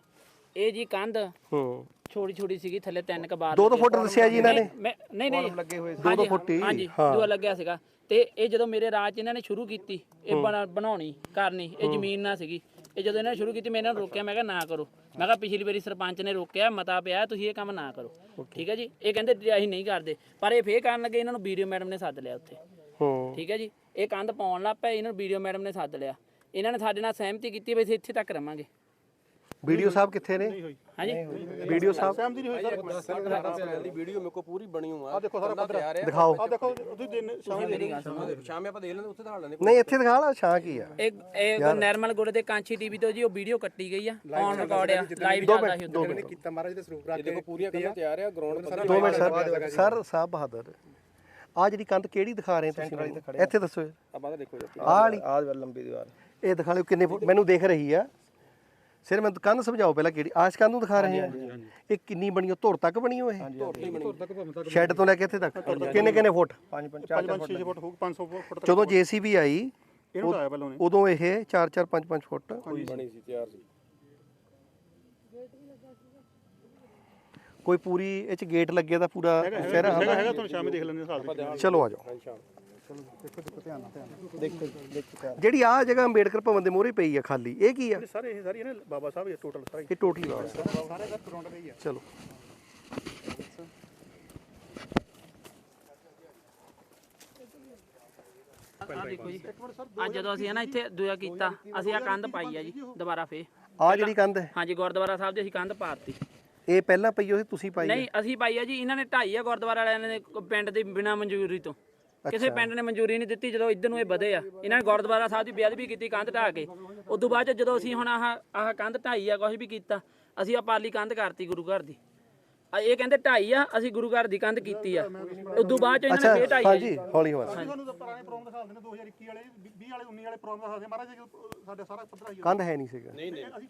ਇਹ ਜੀ ਕੰਧ ਹੂੰ। ਛੋਟੀ ਛੋਟੀ ਸੀਗੀ ਥੱਲੇ ਤਿੰਨ ਕ ਬਾਰ ਦੋ ਦੋ ਫੁੱਟ ਦੱਸਿਆ ਜੀ ਇਹਨਾਂ ਨੇ। ਨਹੀਂ ਨਹੀਂ। ਲੱਗੇ ਹੋਏ ਦੋ ਦੋ ਫੁੱਟ ਹੀ, ਹਾਂਜੀ ਹਾਂ। ਦੂਆ ਲੱਗਿਆ ਸੀਗਾ। ਤੇ ਇਹ ਜਦੋਂ ਮੇਰੇ ਰਾਜ ਇਹਨਾਂ ਨੇ ਸ਼ੁਰੂ ਕੀਤੀ ਇਹ ਬਣਾ- ਬਣਾਉਣੀ ਕਰਨੀ ਇਹ ਜ਼ਮੀਨ ਨਾ ਸੀਗੀ। ਇਹ ਜਦੋਂ ਇਹਨਾਂ ਨੇ ਸ਼ੁਰੂ ਕੀਤੀ ਮੈਂ ਇਹਨਾਂ ਨੂੰ ਰੋਕਿਆ ਮੈਂ ਕਿਹਾ ਨਾ ਕਰੋ। ਮੈਂ ਕਿਹਾ ਪਿਛਲੀ ਵਾਰੀ ਸਰਪੰਚ ਨੇ ਰੋਕਿਆ ਮਤਾ ਪਿਆ ਤੁਸੀਂ ਇਹ ਕੰਮ ਨਾ ਕਰੋ। ਠੀਕ ਹੈ ਜੀ? ਇਹ ਕਹਿੰਦੇ ਜੀ ਅਸੀਂ ਨਹੀਂ ਕਰਦੇ। ਪਰ ਇਹ ਫੇਰ ਕਰਨ ਲੱਗੇ ਇਹਨਾਂ ਨੂੰ ਵੀਡੀਓ ਮੈਡਮ ਨੇ ਸੱਦ ਲਿਆ ਉੱਥੇ। ਠੀਕ ਹੈ ਜੀ ਇਹ ਕੰਧ ਪਾਉਣ ਲੱਗ ਪਏ ਇਹਨਾਂ ਨੂੰ ਵੀਡੀਓ ਮੈਡਮ ਨੇ ਸੱਦ ਲਿਆ ਇਹਨਾਂ ਨੇ ਸਾਡੇ ਨਾਲ ਸਹਿਮਤੀ ਕੀਤੀ ਵੀ ਅਸੀਂ ਇੱਥੇ ਤੱਕ ਰਵਾਂਗੇ ਵੀਡੀਓ ਸਾਹਿਬ ਕਿੱਥੇ ਨੇ ਹਾਂਜੀ ਵੀਡੀਓ ਸਾਹਿਬ ਸਹਿਮਤੀ ਨਹੀਂ ਹੋਈ ਸਰ ਦੀ ਵੀਡੀਓ ਮੇਰੇ ਕੋਲ ਪੂਰੀ ਬਣੀ ਹੋਈ ਆ ਦੇਖੋ ਸਾਰਾ ਪੱਧਰ ਦਿਖਾਓ ਆ ਦੇਖੋ ਤੁਸੀਂ ਦਿਨ ਸ਼ਾਮ ਮੇਰੀ ਗੱਲ ਸੁਣੋ ਸ਼ਾਮੇ ਆਪਾਂ ਦੇਖ ਲੈਂਦੇ ਉੱਥੇ ਦਿਖਾ ਲੈਂਦੇ ਨਹੀਂ ਇੱਥੇ ਦਿਖਾ ਲਾ ਛਾਂ ਕੀ ਆ ਇਹ ਇਹ ਨਰਮਲ ਗੁੜ ਦੇ ਕਾਂਚੀ ਟੀਵੀ ਤੋਂ ਜੀ ਉਹ ਵੀਡੀਓ ਕੱਟੀ ਗਈ ਆ ਔਨ ਰਿਕਾਰਡ ਆ ਲਾਈਵ ਚੱਲਦਾ ਸੀ ਉੱਧਰ ਕੀਤਾ ਮਹਾਰਾਜ ਦੇ ਸਰੂਪ ਇਹ ਦੇਖੋ ਪੂਰੀਆਂ ਕੰਨਾਂ ਤਿਆਰ ਆ ਗਰਾਊਂਡ ਪੱਧਰ ਦੋ ਮਿੰਟ ਸਰ ਸਰ ਸਾਹਿਬ ਬਹਾਦਰ ਆ ਜਿਹੜੀ ਕੰਧ ਕਿਹੜੀ ਦਿਖਾ ਰਹੇ ਤੁਸੀਂ? ਇੱਥੇ ਦੱਸੋ ਆ ਬਾਅਦ ਦੇਖੋ ਜੀ ਆਹ ਵਾਲੀ। ਆਹ ਲੰਬੀ ਦੀਵਾਰ। ਇਹ ਦਿਖਾ ਲਿਓ ਕਿੰਨੇ ਫੁੱਟ ਮੈਨੂੰ ਦੇਖ ਰਹੀ ਆ। ਸਿਰ ਮੈਨੂੰ ਕੰਧ ਸਮਝਾਓ ਪਹਿਲਾਂ ਕਿਹੜੀ ਆਸ਼ ਕੰਧ ਨੂੰ ਦਿਖਾ ਰਹੇ ਆ। ਇਹ ਕਿੰਨੀ ਬਣੀ ਹੋ ਧੁਰ ਤੱਕ ਬਣੀ ਹੋ ਇਹ? ਸ਼ੈੱਡ ਤੋਂ ਲੈ ਕੇ ਇੱਥੇ ਤੱਕ? ਕਿੰਨੇ ਕਿੰਨੇ ਫੁੱਟ? 5 5 5 5 6 ਫੁੱਟ ਹੋਊ 500 ਫੁੱਟ ਤੱਕ ਜਦੋਂ ਜੀਸੀਬੀ ਆਈ ਇਹਨੂੰ ਲਾਇਆ ਪਹਿਲਾਂ ਉਹਨੇ। ਉਦੋਂ ਇਹ 4 4 5 5 ਫੁੱਟ। ਬਣੀ ਸੀ ਤਿਆਰ ਸੀ। ਕੋਈ ਪੂਰੀ ਇਹ ਚ ਗੇਟ ਲੱਗੇ ਦਾ ਪੂਰਾ ਸਾਰਾ ਹੈਗਾ ਹੈਗਾ ਤੁਹਾਨੂੰ ਸ਼ਾਮੇ ਦੇਖ ਲੈਂਦੇ ਸਾਲ ਦੇ ਚਲੋ ਆ ਜਾਓ। ਦੇਖੋ ਦੇਖੋ ਧਿਆਨ ਨਾਲ ਧਿਆਨ ਨਾਲ। ਦੇਖੋ ਦੇਖੋ ਜਿਹੜੀ ਆ ਜਗ੍ਹਾ ਅੰਬੇਡਕਰ ਭਵਨ ਦੇ ਮੋਹਰੇ ਪਈ ਆ ਖਾਲੀ ਇਹ ਕੀ ਆ? ਇਹ ਸਾਰੇ ਇਹ ਸਾਰੀ ਇਹਨੇ ਬਾਬਾ ਸਾਹਿਬ ਇਹ ਟੋਟਲ ਸਾਰਾ। ਹੀ ਇਹ ਟੋਟਲੀ ਵਾਸ ਸਾਰੇ ਦਾ ਗਰਾਊਂਡ ਗਈ ਆ। ਚਲੋ। ਆ ਦੇਖੋ ਜੀ। ਅੱਜ ਜਦੋਂ ਅਸੀਂ ਨਾ ਇੱਥੇ ਦੂਆ ਕੀਤਾ ਅਸੀਂ ਆ ਕੰਧ ਪਾਈ ਆ ਜੀ ਦੁਬਾਰਾ ਫੇਰ। ਆ ਜਿਹੜੀ ਕੰਧ ਹੈ? ਹਾਂਜੀ ਗੁਰਦੁਆਰਾ ਸਾਹਿਬ ਦੀ ਅਸੀਂ ਕੰਧ ਪਾਤੀ ਇਹ ਪਹਿਲਾਂ ਪਈ ਹੋਈ ਤੁਸੀਂ ਪਾਈ? ਨਹੀਂ ਅਸੀਂ ਪਾਈ ਆ ਜੀ ਇਹਨਾਂ ਨੇ ਢਾਈ ਆ ਗੁਰਦੁਆਰਾ ਵਾਲਿਆਂ ਨੇ ਪਿੰਡ ਦੀ ਬਿਨਾ ਮਨਜ਼ੂਰੀ ਤੋਂ। ਕਿਸੇ ਪਿੰਡ ਨੇ ਮਨਜ਼ੂਰੀ ਨਹੀਂ ਦਿੱਤੀ ਜਦੋਂ ਇੱਧਰ ਨੂੰ ਇਹ ਵਧੇ ਆ। ਇਹਨਾਂ ਨੇ ਗੁਰਦੁਆਰਾ ਸਾਹਿਬ ਦੀ ਬੇਅਦਬੀ ਕੀਤੀ ਕੰਧ ਢਾਹ ਕੇ। ਉਸ ਤੋਂ ਬਾਅਦ 'ਚ ਜਦੋਂ ਅਸੀਂ ਹੁਣ ਆਹ ਆਹ ਕੰਧ ਢਾਈ ਆ ਕੁਝ ਵੀ ਕੀਤਾ ਅਸੀਂ ਆ ਪਾਲੀ ਕੰਧ ਕਰਤੀ ਗੁਰੂ ਘਰ ਦੀ। ਆ ਇਹ ਕਹਿੰਦੇ ਢਾਈ ਆ ਅਸੀਂ ਗੁਰੂ ਘਰ ਦੀ ਕੰਧ ਕੀਤੀ ਆ। ਉਸ ਤੋਂ ਬਾਅਦ 'ਚ ਇਹਨਾਂ ਨੇ ਫੇਰ ਢਾਈ ਆ ਜੀ। ਹਾਂਜੀ ਹੌਲੀ। ਹੌਲੀ ਤੁਹਾਨੂੰ ਤਾਂ ਪੁਰਾਣੇ ਪ੍ਰੋਗਰਾਮ ਦਿਖਾ ਦਿੰਦੇ 2021 ਵਾਲੇ 20 ਵਾਲੇ 19 ਵਾਲੇ ਪ੍ਰੋਗਰਾਮ ਦਿਖਾ ਦਿੰਦੇ ਮਹਾਰਾਜ ਜੀ ਸਾਡੇ ਸਾਰਾ ਪੱਧਰ ਕੰਧ ਹੈ ਨਹੀਂ ਸੀਗਾ। ਨਹੀਂ ਨਹੀਂ। ਅਸੀਂ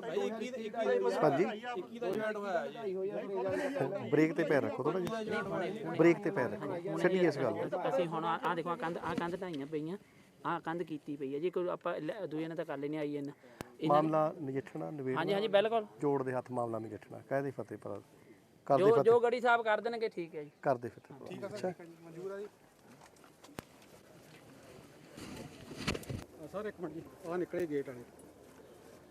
ਭਾਈ 21 ਦੇ 21 ਦੇ ਹਾਂਜੀ। 21 ਦਾ ਜੁਆਇੰਟ ਹੋਇਆ ਜੀ ਬ੍ਰੇਕ ਤੇ ਪੈਰ ਰੱਖੋ ਥੋੜਾ ਜਿਹਾ। ਬ੍ਰੇਕ ਤੇ ਪੈਰ ਰੱਖੋ। ਛੱਡੀਏ ਇਸ ਗੱਲ ਨੂੰ। ਅਸੀਂ ਹੁਣ ਆ ਦੇਖੋ ਆ ਕੰਧ ਆ ਕੰਧ ਢਾਈਆਂ ਪਈਆਂ। ਆ ਕੰਧ ਕੀਤੀ ਪਈ ਆ। ਜੀ ਕੋਈ ਆਪਾਂ ਲੈ- ਦੂਜੇ ਨੇ ਤਾਂ ਕਰ ਲੈਣੀ ਆਈ ਇਹਨਾਂ ਇਹਨਾਂ ਨੇ- ਮਾਮਲਾ ਨਜਿੱਠਣਾ ਨਵੇੜ ਹਾਂਜੀ ਹਾਂਜੀ ਬਿਲਕੁਲ। ਜੋੜ ਦੇ ਹੱਥ ਮਾਮਲਾ ਨਜਿੱਠਣਾ। ਕਹਿ ਦੇ ਫਤਿਹ ਪਰ ਕਰ ਦੇ ਜੋ ਜੋ ਗੜੀ ਸਾਹਿਬ ਕਰ ਦੇਣਗੇ ਠੀਕ ਹੈ ਜੀ। ਕਰ ਦੇ ਫਤਿਹ। ਠੀਕ ਅੱਛਾ। ਮਨਜ਼ੂਰ ਆ ਜੀ। ਸਰ ਇੱਕ ਮਿੰਟ ਜੀ ਆ ਨਿਕਲੇ ਗੇਟ ਵਾਲੇ।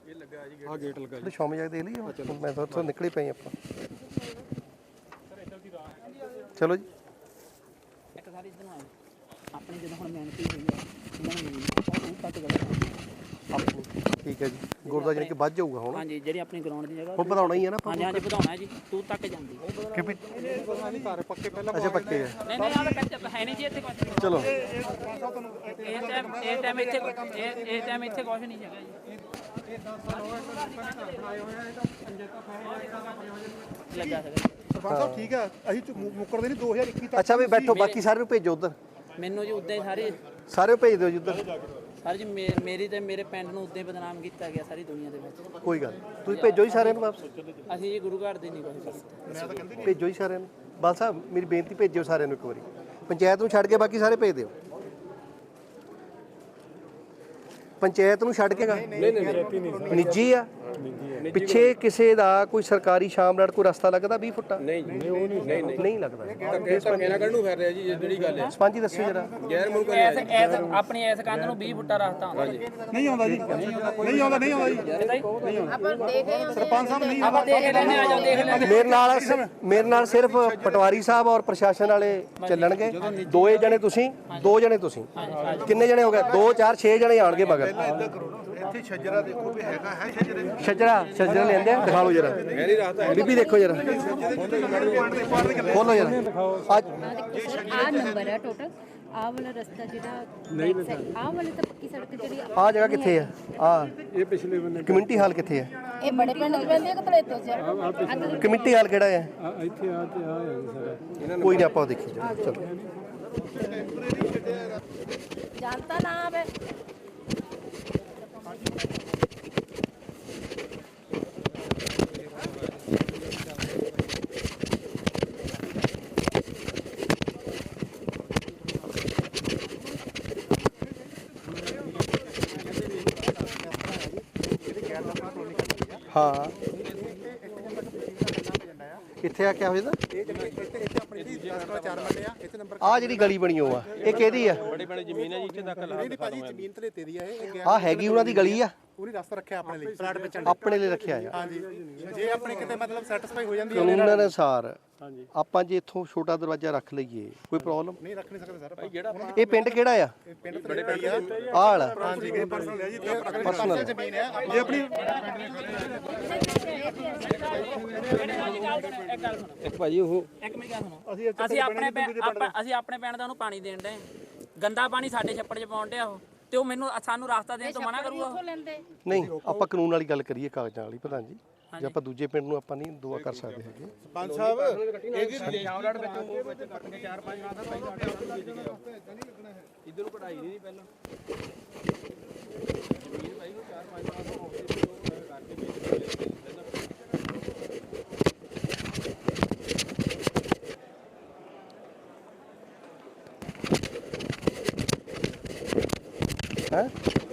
ਇਹ ਲੱਗਾ ਜੀ ਆ ਗੇਟ ਲੱਗਾ ਤੇ ਸ਼ੌਮ ਜਾ ਦੇਖ ਲਈਏ ਮੈਂ ਤਾਂ ਉੱਥੋਂ ਨਿਕਲੇ ਪਏ ਆਪਾਂ। ਚਲੋ ਜੀ। ਇੱਕ ਸਾਰੀ ਇਧਰ ਨੂੰ ਆਓ। ਆਪਣੀ ਜਦੋਂ ਹੁਣ ਮਿਹਨਤੀ ਹੋਈ ਹੈ ਇਹਨਾਂ ਨੂੰ ਮਿਲੀ ਉਹ ਕੱਟ ਗਲਤ ਆਪਣੀ ਠੀਕ ਹੈ ਜੀ ਗੁਰਦਾ ਜਾਨੀ ਕਿ ਵੱਜ ਜਾਊਗਾ ਹੁਣ। ਹਾਂਜੀ ਜਿਹੜੀ ਆਪਣੀ ਗਰਾਊਂਡ ਦੀ ਜਗ੍ਹਾ ਹੁਣ ਵਧਾਉਣਾ ਹੀ ਹੈ ਨਾ ਹਾਂਜੀ ਹਾਂਜੀ ਵਧਾਉਣਾ ਹੈ ਜੀ ਤੂੰ ਤੱਕ ਜਾਂਦੀ। ਹੈ। ਕਿ ਵੀ ਨਹੀਂ ਘਰ ਪੱਕੇ ਪਹਿਲਾਂ ਅੱਛਾ ਪੱਕੇ ਹੈ। ਨਹੀਂ ਨਹੀਂ ਆਹ ਕੱਚ ਹੈ ਨਹੀਂ ਜੀ ਇੱਥੇ ਕੁਝ ਚਲੋ। ਇਹ ਟਾਈਮ ਇਹ ਟਾਈਮ ਇੱਥੇ ਇਹ ਇਹ ਟਾਈਮ ਇੱਥੇ ਕੁਝ ਨਹੀਂ ਹੈਗਾ ਜੀ। ਲੱਗਾ ਹੈਗਾ ਸਰਪੰਚ ਸਾਹਿਬ ਠੀਕ ਆ ਅਸੀਂ ਮੁੱਕਰਦੇ ਨਹੀਂ 2021 ਤੱਕ ਅੱਛਾ ਵੀ ਬੈਠੋ ਬਾਕੀ ਸਾਰੇ ਨੂੰ ਭੇਜੋ ਉਧਰ। ਮੈਨੂੰ ਜੀ ਉਦਾਂ ਹੀ ਸਾਰੇ ਸਾਰੇ ਨੂੰ ਭੇਜ ਦਿਓ ਜੀ ਉਧਰ। ਸਰ ਜੀ ਮੇ- ਮੇਰੀ ਤੇ ਮੇਰੇ ਪਿੰਡ ਨੂੰ ਉਦਾਂ ਹੀ ਬਦਨਾਮ ਕੀਤਾ ਗਿਆ ਸਾਰੀ ਦੁਨੀਆ ਦੇ ਵਿੱਚ। ਕੋਈ ਗੱਲ ਨੀ। ਤੁਸੀਂ ਭੇਜੋ ਜੀ ਸਾਰਿਆਂ ਨੂੰ ਵਾਪਸ। ਅਸੀਂ ਜੀ ਗੁਰੂ ਘਰ ਦੇ ਨਹੀਂ ਕੀਤਾ ਭੇਜੋ ਜੀ ਸਾਰਿਆਂ ਨੂੰ। ਬਾਲ ਸਾਹਿਬ ਮੇਰੀ ਬੇਨਤੀ ਭੇਜਿਓ ਸਾਰਿਆਂ ਨੂੰ ਇੱਕ ਵਾਰੀ। ਪੰਚਾਇਤ ਨੂੰ ਛੱਡ ਕੇ ਬਾਕੀ ਸਾਰੇ ਭੇਜ ਦਿਓ। ਪੰਚਾਇਤ ਨੂੰ ਛੱਡ ਕੇ ਗਾ? ਨਹੀਂ ਨਹੀਂ ਨਿੱਜੀ ਆ? ਪਿੱਛੇ ਕਿਸੇ ਦਾ ਕੋਈ ਸਰਕਾਰੀ ਸ਼ਾਮ ਨਾਲ ਕੋਈ ਰਸਤਾ ਲੱਗਦਾ 20 ਫੁੱਟਾ? ਨਹੀਂ ਜੀ। ਨਹੀਂ ਨਹੀਂ ਨਹੀਂ ਨਹੀਂ। ਲੱਗਦਾ। ਧੱਕੇ ਧੱਕੇ ਨਾਲ ਕੱਢਣੂ ਫਿਰ ਰਿਹਾ ਜੀ ਜਿਹੜੀ ਗੱਲ ਹੈ ਸਪੰਜੀ ਦੱਸਿਓ ਜਰਾ। ਗੈਰ ਮੁਲਕ ਐਸ ਐਸ ਆਪਣੀ ਐਸ ਕੰਧ ਨੂੰ 20 ਫੁੱਟਾ ਰਸਤਾ ਹੁੰਦਾ ਜੀ। ਨਹੀਂ ਆਉਂਦਾ ਜੀ। ਨਹੀਂ ਆਉਂਦਾ ਨਹੀਂ ਆਉਂਦਾ ਜੀ। ਸਰਪੰਚ ਸਾਹਿਬ ਨਹੀਂ ਆਪਾਂ ਦੇਖ ਲੈਣੇ ਆ ਜਾਓ ਦੇਖ ਲੈਣੇ ਮੇਰੇ ਨਾਲ ਮੇਰੇ ਨਾਲ ਸਿਰਫ ਪਟਵਾਰੀ ਸਾਹਿਬ ਔਰ ਪ੍ਰਸ਼ਾਸਨ ਵਾਲੇ ਚੱਲਣਗੇ। ਦੋਏ ਜਣੇ ਤੁਸੀਂ ਦੋ ਜਣੇ ਤੁਸੀਂ। ਕਿੰਨੇ ਜਣੇ ਹੋ ਗਏ? 2 4 6 ਜਣੇ ਆਣਗੇ ਮਗਰ। ਇੱਥੇ ਛੱਜਰਾ ਦੇਖੋ ਵੀ ਹੈਗਾ ਹੈ ਛੱਜਰੇ ਛਜਰਾ ਛਜਰਾ ਲੈਂਦੇ ਆ? ਦਿਖਾ ਲਓ ਜਰਾ। ਬੀਬੀ ਦੇਖੋ ਜਰਾ। ਬੋਲੋ ਜਰਾ। ਅੱਜ ਆ ਨੰਬਰ ਹੈ ਟੋਟਲ ਆਹ ਵਾਲਾ ਰਸਤਾ ਜਿਹੜਾ ਆਹ ਵਾਲੀ ਤਾਂ ਪੱਕੀ ਸੜਕ ਜਿਹੜੀ ਆ ਜਗ੍ਹਾ ਕਿੱਥੇ ਆ? ਆ ਇਹ ਪਿਛਲੇ ਬੰਨੇ ਕਮਿਊਨਿਟੀ ਹਾਲ ਕਿੱਥੇ ਹੈ ਇਹ ਬੜੇ ਪਿੰਡ ਚ ਪੈਂਦੀ ਕਿ ਪਲੇਟੋ ਚ? ਕਮਿਊਨਿਟੀ ਹਾਲ ਕਿਹੜਾ ਹੈ ਇੱਥੇ ਆ ਤੇ ਆ ਸਾਰਾ। ਕੋਈ ਨਹੀਂ। ਆਪਾਂ ਦੇਖੀ ਚਲੋ। ਜਾਣਤਾ ਨਾਮ ਹੈ। ਹਾਂ। ਕਿੱਥੇ ਆ ਕਿਆ ਹੋ ਜਾਂਦਾ ਚਾਰ ਮੱਲੇ ਆ ਇੱਥੇ ਨੰਬਰ ਆ ਜਿਹੜੀ ਗਲੀ ਬਣੀ ਹੋ ਆ। ਇਹ ਕਿਹਦੀ ਆ? ਬੜੇ ਬੜੇ ਜ਼ਮੀਨ ਹੈ ਜੀ ਇੱਥੇ ਤੱਕ ਲਾ ਨਹੀਂ ਭਾਜੀ ਜ਼ਮੀਨ ਤੇ ਤੇਰੀ ਆ ਇਹ ਆ ਹੈਗੀ ਉਹਨਾਂ ਦੀ ਗਲੀ ਆ। ਉਹਨੇ ਰਸਤਾ ਰੱਖਿਆ ਆਪਣੇ ਲਈ ਪਲਾਟ ਵੇਚਣ ਆਪਣੇ ਲਈ। ਰੱਖਿਆ ਆ। ਹਾਂਜੀ। ਜੇ ਆਪਣੇ ਕਿਤੇ ਮਤਲਬ ਸੈਟੀਸਫਾਈ ਹੋ ਜਾਂਦੀ ਹੈ ਕਾਨੂੰਨ ਅਨੁਸਾਰ ਆਪਾਂ ਜੇ ਇੱਥੋਂ ਛੋਟਾ ਦਰਵਾਜ਼ਾ ਰੱਖ ਲਈਏ ਕੋਈ ਪ੍ਰੋਬਲਮ ਨਹੀਂ ਰੱਖ ਨਹੀਂ ਸਕਦੇ ਸਰ ਭਾਈ ਜਿਹੜਾ ਇਹ ਪਿੰਡ ਕਿਹੜਾ ਆ? ਪਿੰਡ ਤੇ ਪਈ ਆ। ਆਲ ਹਾਂਜੀ ਇਹ ਪਰਸਨਲ ਹੈ ਜੀ ਪਰਸਨਲ ਜ਼ਮੀਨ ਹੈ ਜੇ ਆਪਣੀ ਇੱਕ ਭਾਜੀ ਉਹ ਇੱਕ ਮਿੰਟ ਗੱਲ ਸੁਣੋ। ਆਪਣੇ ਅਸੀਂ ਆਪਣੇ ਪਿੰਡ ਦਾ ਉਹਨੂੰ ਪਾਣੀ ਦੇਣ ਦੇ ਗੰਦਾ ਪਾਣੀ ਸਾਡੇ ਛੱਪੜ 'ਚ ਪਾਉਣ ਡਿਆ ਉਹ। ਤੇ ਉਹ ਮੈਨੂੰ ਸਾਨੂੰ ਰਸਤਾ ਦੇਣ ਤੋਂ ਮਨਾ ਕਰੂਗਾ। ਉਹ? ਲੈਂਦੇ। ਨਹੀਂ ਆਪਾਂ ਕਾਨੂੰਨ ਵਾਲੀ ਗੱਲ ਕਰੀਏ ਕਾਗਜ਼ਾਂ ਵਾਲੀ ਪ੍ਰਧਾਨ ਜੀ। ਜੇ ਆਪਾਂ ਦੂਜੇ ਪਿੰਡ ਨੂੰ ਆਪਾਂ ਨਹੀਂ ਦੁਆ ਕਰ ਸਕਦੇ ਹੈਗੇ। ਪੰਜ ਸਾਹਿਬ ਇਹ ਵੀ